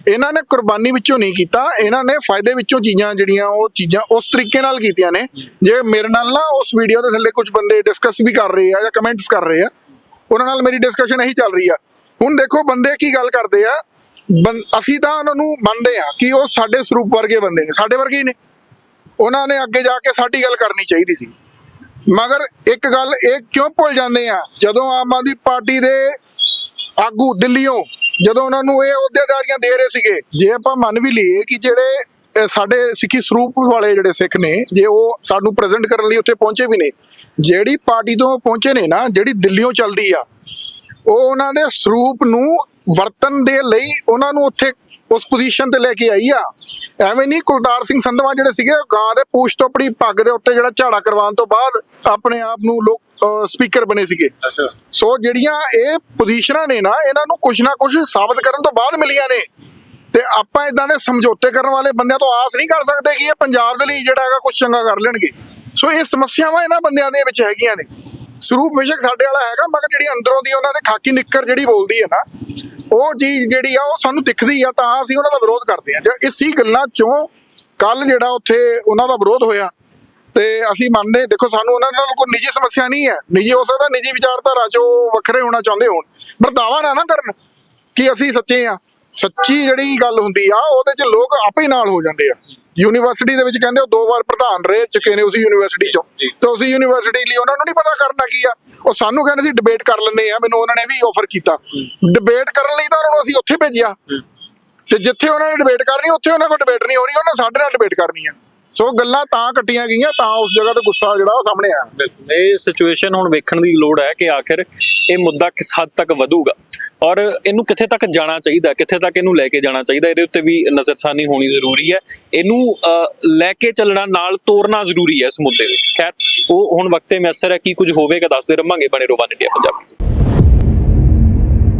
ਇਹਨਾਂ ਨੇ ਕੁਰਬਾਨੀ ਵਿੱਚੋਂ ਨਹੀਂ ਕੀਤਾ, ਇਹਨਾਂ ਨੇ ਫਾਇਦੇ ਵਿੱਚੋਂ ਚੀਜ਼ਾਂ ਜਿਹੜੀਆਂ ਉਹ ਚੀਜ਼ਾਂ ਉਸ ਤਰੀਕੇ ਨਾਲ ਕੀਤੀਆਂ ਨੇ। ਜੇ ਮੇਰੇ ਨਾਲ ਨਾ ਉਸ ਵੀਡੀਓ ਦੇ ਥੱਲੇ ਕੁਝ ਬੰਦੇ ਡਿਸਕਸ ਵੀ ਕਰ ਰਹੇ ਆ ਜਾਂ ਕਮੈਂਟਸ ਕਰ ਰਹੇ ਆ, ਉਹਨਾਂ ਨਾਲ ਮੇਰੀ ਡਿਸਕਸ਼ਨ ਇਹੀ ਚੱਲ ਰਹੀ ਆ। ਹੁਣ ਦੇਖੋ ਬੰਦੇ ਕੀ ਗੱਲ ਕਰਦੇ ਆ, ਬੰ- ਅਸੀਂ ਤਾਂ ਉਹਨਾਂ ਨੂੰ ਮੰਨਦੇ ਆ ਕਿ ਉਹ ਸਾਡੇ ਸਰੂਪ ਵਰਗੇ ਬੰਦੇ ਨੇ, ਸਾਡੇ ਵਰਗੇ ਹੀ ਨੇ। ਉਹਨਾਂ ਨੇ ਅੱਗੇ ਜਾ ਕੇ ਸਾਡੀ ਗੱਲ ਕਰਨੀ ਚਾਹੀਦੀ ਸੀ। ਮਗਰ ਇੱਕ ਗੱਲ ਇਹ ਕਿਉਂ ਭੁੱਲ ਜਾਂਦੇ ਆ, ਜਦੋਂ ਆਮ ਆਦਮੀ ਪਾਰਟੀ ਦੇ ਆਗੂ ਦਿੱਲੀੋਂ ਜਦੋਂ ਉਹਨਾਂ ਨੂੰ ਇਹ ਅਹੁਦੇਦਾਰੀਆਂ ਦੇ ਰਹੇ ਸੀਗੇ, ਜੇ ਆਪਾਂ ਮੰਨ ਵੀ ਲਈਏ ਕਿ ਜਿਹੜੇ ਸਾਡੇ ਸਿੱਖੀ ਸਰੂਪ ਵਾਲੇ ਜਿਹੜੇ ਸਿੱਖ ਨੇ, ਜੇ ਉਹ ਸਾਨੂੰ ਪ੍ਰੈਜ਼ੈਂਟ ਕਰਨ ਲਈ ਉੱਥੇ ਪਹੁੰਚੇ ਵੀ ਨੇ, ਜਿਹੜੀ ਪਾਰਟੀ ਤੋਂ ਪਹੁੰਚੇ ਨੇ ਨਾ, ਜਿਹੜੀ ਦਿੱਲੀੋਂ ਚੱਲਦੀ ਆ, ਉਹ ਉਹਨਾਂ ਦੇ ਸਰੂਪ ਨੂੰ ਵਰਤਨ ਦੇ ਲਈ ਉਹਨਾਂ ਨੂੰ ਉੱਥੇ ਉਸ ਪੋਜੀਸ਼ਨ ਤੇ ਲੈ ਕੇ ਆਈ ਆ। ਐਵੇਂ ਨਹੀਂ ਕੁਲਤਾਰ ਸਿੰਘ ਸੰਧਵਾ ਜਿਹੜੇ ਸੀਗੇ, ਉਹ ਗਾਂ ਦੇ ਪੂਛ ਤੋਂ ਆਪਣੀ ਪੱਗ ਦੇ ਉੱਤੇ ਜਿਹੜਾ ਝਾੜਾ ਕਰਵਾਉਣ ਤੋਂ ਬਾਅਦ ਆਪਣੇ ਆਪ ਨੂੰ ਲੋਕ ਸਪੀਕਰ ਬਣੇ ਸੀਗੇ। ਸੋ ਜਿਹੜੀਆਂ ਇਹ ਪੋਜੀਸ਼ਨਾਂ ਨੇ ਨਾ ਇਹਨਾਂ ਨੂੰ ਕੁਝ ਨਾ ਕੁਝ ਸਾਬਤ ਕਰਨ ਤੋਂ ਬਾਅਦ ਮਿਲੀਆਂ ਨੇ। ਤੇ ਆਪਾਂ ਇਦਾਂ ਦੇ ਸਮਝੌਤੇ ਕਰਨ ਵਾਲੇ ਬੰਦਿਆਂ ਤੋਂ ਆਸ ਨਹੀਂ ਕਰ ਸਕਦੇ ਕਿ ਇਹ ਪੰਜਾਬ ਦੇ ਲਈ ਜਿਹੜਾ ਹੈਗਾ ਕੁਝ ਚੰਗਾ ਕਰ ਲੈਣਗੇ। ਸੋ ਇਹ ਸਮੱਸਿਆਵਾਂ ਇਹਨਾਂ ਬੰਦਿਆਂ ਦੇ ਵਿੱਚ ਹੈਗੀਆਂ ਨੇ। ਸਰੂਪ ਬੇਸ਼ੱਕ ਸਾਡੇ ਵਾਲਾ ਹੈਗਾ ਮਗਰ ਜਿਹੜੀ ਅੰਦਰੋਂ ਦੀ ਉਹਨਾਂ ਦੇ ਖਾਕੀ ਨਿੱਕਰ ਜਿਹੜੀ ਬੋਲਦੀ ਹੈ ਨਾ ਉਹ ਚੀਜ਼ ਜਿਹੜੀ ਆ ਉਹ ਸਾਨੂੰ ਦਿਖਦੀ ਆ ਤਾਂ ਅਸੀਂ ਉਹਨਾਂ ਦਾ ਵਿਰੋਧ ਕਰਦੇ ਆ। ਜੇ ਇਸੀ ਗੱਲਾਂ ਚੋਂ ਕੱਲ ਜਿਹੜਾ ਉੱਥੇ ਉਹਨਾਂ ਦਾ ਵਿਰੋਧ ਹੋਇਆ ਤੇ ਅਸੀਂ ਮੰਨਦੇ ਦੇਖੋ ਸਾਨੂੰ ਉਹਨਾਂ ਨਾਲ ਕੋਈ ਨਿੱਜੀ ਸਮੱਸਿਆ ਨਹੀਂ ਹੈ। ਨਿੱਜੀ ਹੋ ਸਕਦਾ ਨਿੱਜੀ ਵਿਚਾਰਧਾਰਾ ਚੋਂ ਵੱਖਰੇ ਹੋਣਾ ਚਾਹੁੰਦੇ ਹੋਣ। ਪਰ ਦਾਵਾ ਨਾ ਨਾ ਕਰਨ ਕਿ ਅਸੀਂ ਸੱਚੇ ਆ ਸੱਚੀ ਜਿਹੜੀ ਗੱਲ ਹੁੰਦੀ ਆ ਉਹਦੇ 'ਚ ਲੋਕ ਆਪੇ ਨਾਲ ਹੋ ਜਾਂਦੇ ਆ। ਯੂਨੀਵਰਸਿਟੀ ਦੇ ਵਿੱਚ ਕਹਿੰਦੇ ਉਹ ਦੋ ਵਾਰ ਪ੍ਰਧਾਨ ਰਹੇ ਚੁੱਕੇ ਨੇ ਉਸੇ ਯੂਨੀਵਰਸਿਟੀ ਚੋਂ। ਤੇ ਉਸੇ ਯੂਨੀਵਰਸਿਟੀ ਲਈ ਉਹਨਾਂ ਨੂੰ ਨਹੀਂ ਪਤਾ ਕਰਨਾ ਕੀ ਆ। ਉਹ ਸਾਨੂੰ ਕਹਿੰਦੇ ਸੀ ਡਿਬੇਟ ਕਰ ਲੈਂਦੇ ਆ। ਮੈਨੂੰ ਉਹਨਾਂ ਨੇ ਵੀ ਆਫਰ ਕੀਤਾ। ਡਿਬੇਟ ਕਰਨ ਲਈ ਤਾਂ ਉਹਨਾਂ ਨੂੰ ਅਸੀਂ ਉੱਥੇ ਭੇਜਿਆ। ਤੇ ਜਿੱਥੇ ਉਹਨਾਂ ਨੇ ਡਿਬੇਟ ਕਰਨੀ ਉੱਥੇ ਉਹਨਾਂ ਕੋਲ ਡਿਬੇਟ ਨਹੀਂ ਹੋ ਰਹੀ ਉਹਨਾਂ ਸਾਡੇ ਨਾਲ ਡਿਬੇਟ ਕਰਨੀ ਆ। ਸੋ ਗੱਲਾਂ ਤਾਂ ਕੱਟੀਆਂ ਗਈਆਂ, ਤਾਂ ਉਸ ਜਗ੍ਹਾ ਤੇ ਗੁੱਸਾ ਜਿਹੜਾ ਸਾਹਮਣੇ ਆਇਆ। ਬਿਲਕੁਲ, ਇਹ ਸਿਚੁਏਸ਼ਨ ਹੁਣ ਵੇਖਣ ਦੀ ਲੋੜ ਹੈ ਕਿ ਆਖਿਰ ਇਹ ਮੁੱਦਾ ਕਿਸ ਹੱਦ ਤੱਕ ਵਧੂਗਾ। ਔਰ ਇਹਨੂੰ ਕਿੱਥੇ ਤੱਕ ਜਾਣਾ ਚਾਹੀਦਾ, ਕਿੱਥੇ ਤੱਕ ਇਹਨੂੰ ਲੈ ਕੇ ਜਾਣਾ ਚਾਹੀਦਾ, ਇਹਦੇ ਉੱਤੇ ਵੀ ਨਜ਼ਰਸਾਨੀ ਹੋਣੀ ਜ਼ਰੂਰੀ ਹੈ। ਇਹਨੂੰ ਲੈ ਕੇ ਚੱਲਣਾ, ਨਾਲ ਤੋਰਨਾ ਜ਼ਰੂਰੀ ਹੈ ਇਸ ਮੁੱਦੇ ਨੂੰ। ਖੈਰ, ਉਹ ਹੁਣ ਵਕਤੇ ਮੈਸਰ ਹੈ, ਕੀ ਕੁਝ ਹੋਵੇਗਾ ਦੱਸਦੇ ਰਹਾਂਗੇ ਬਣੇ ਰੋਵਾਨ ਇੰਡੀਆ ਪੰਜਾਬੀ।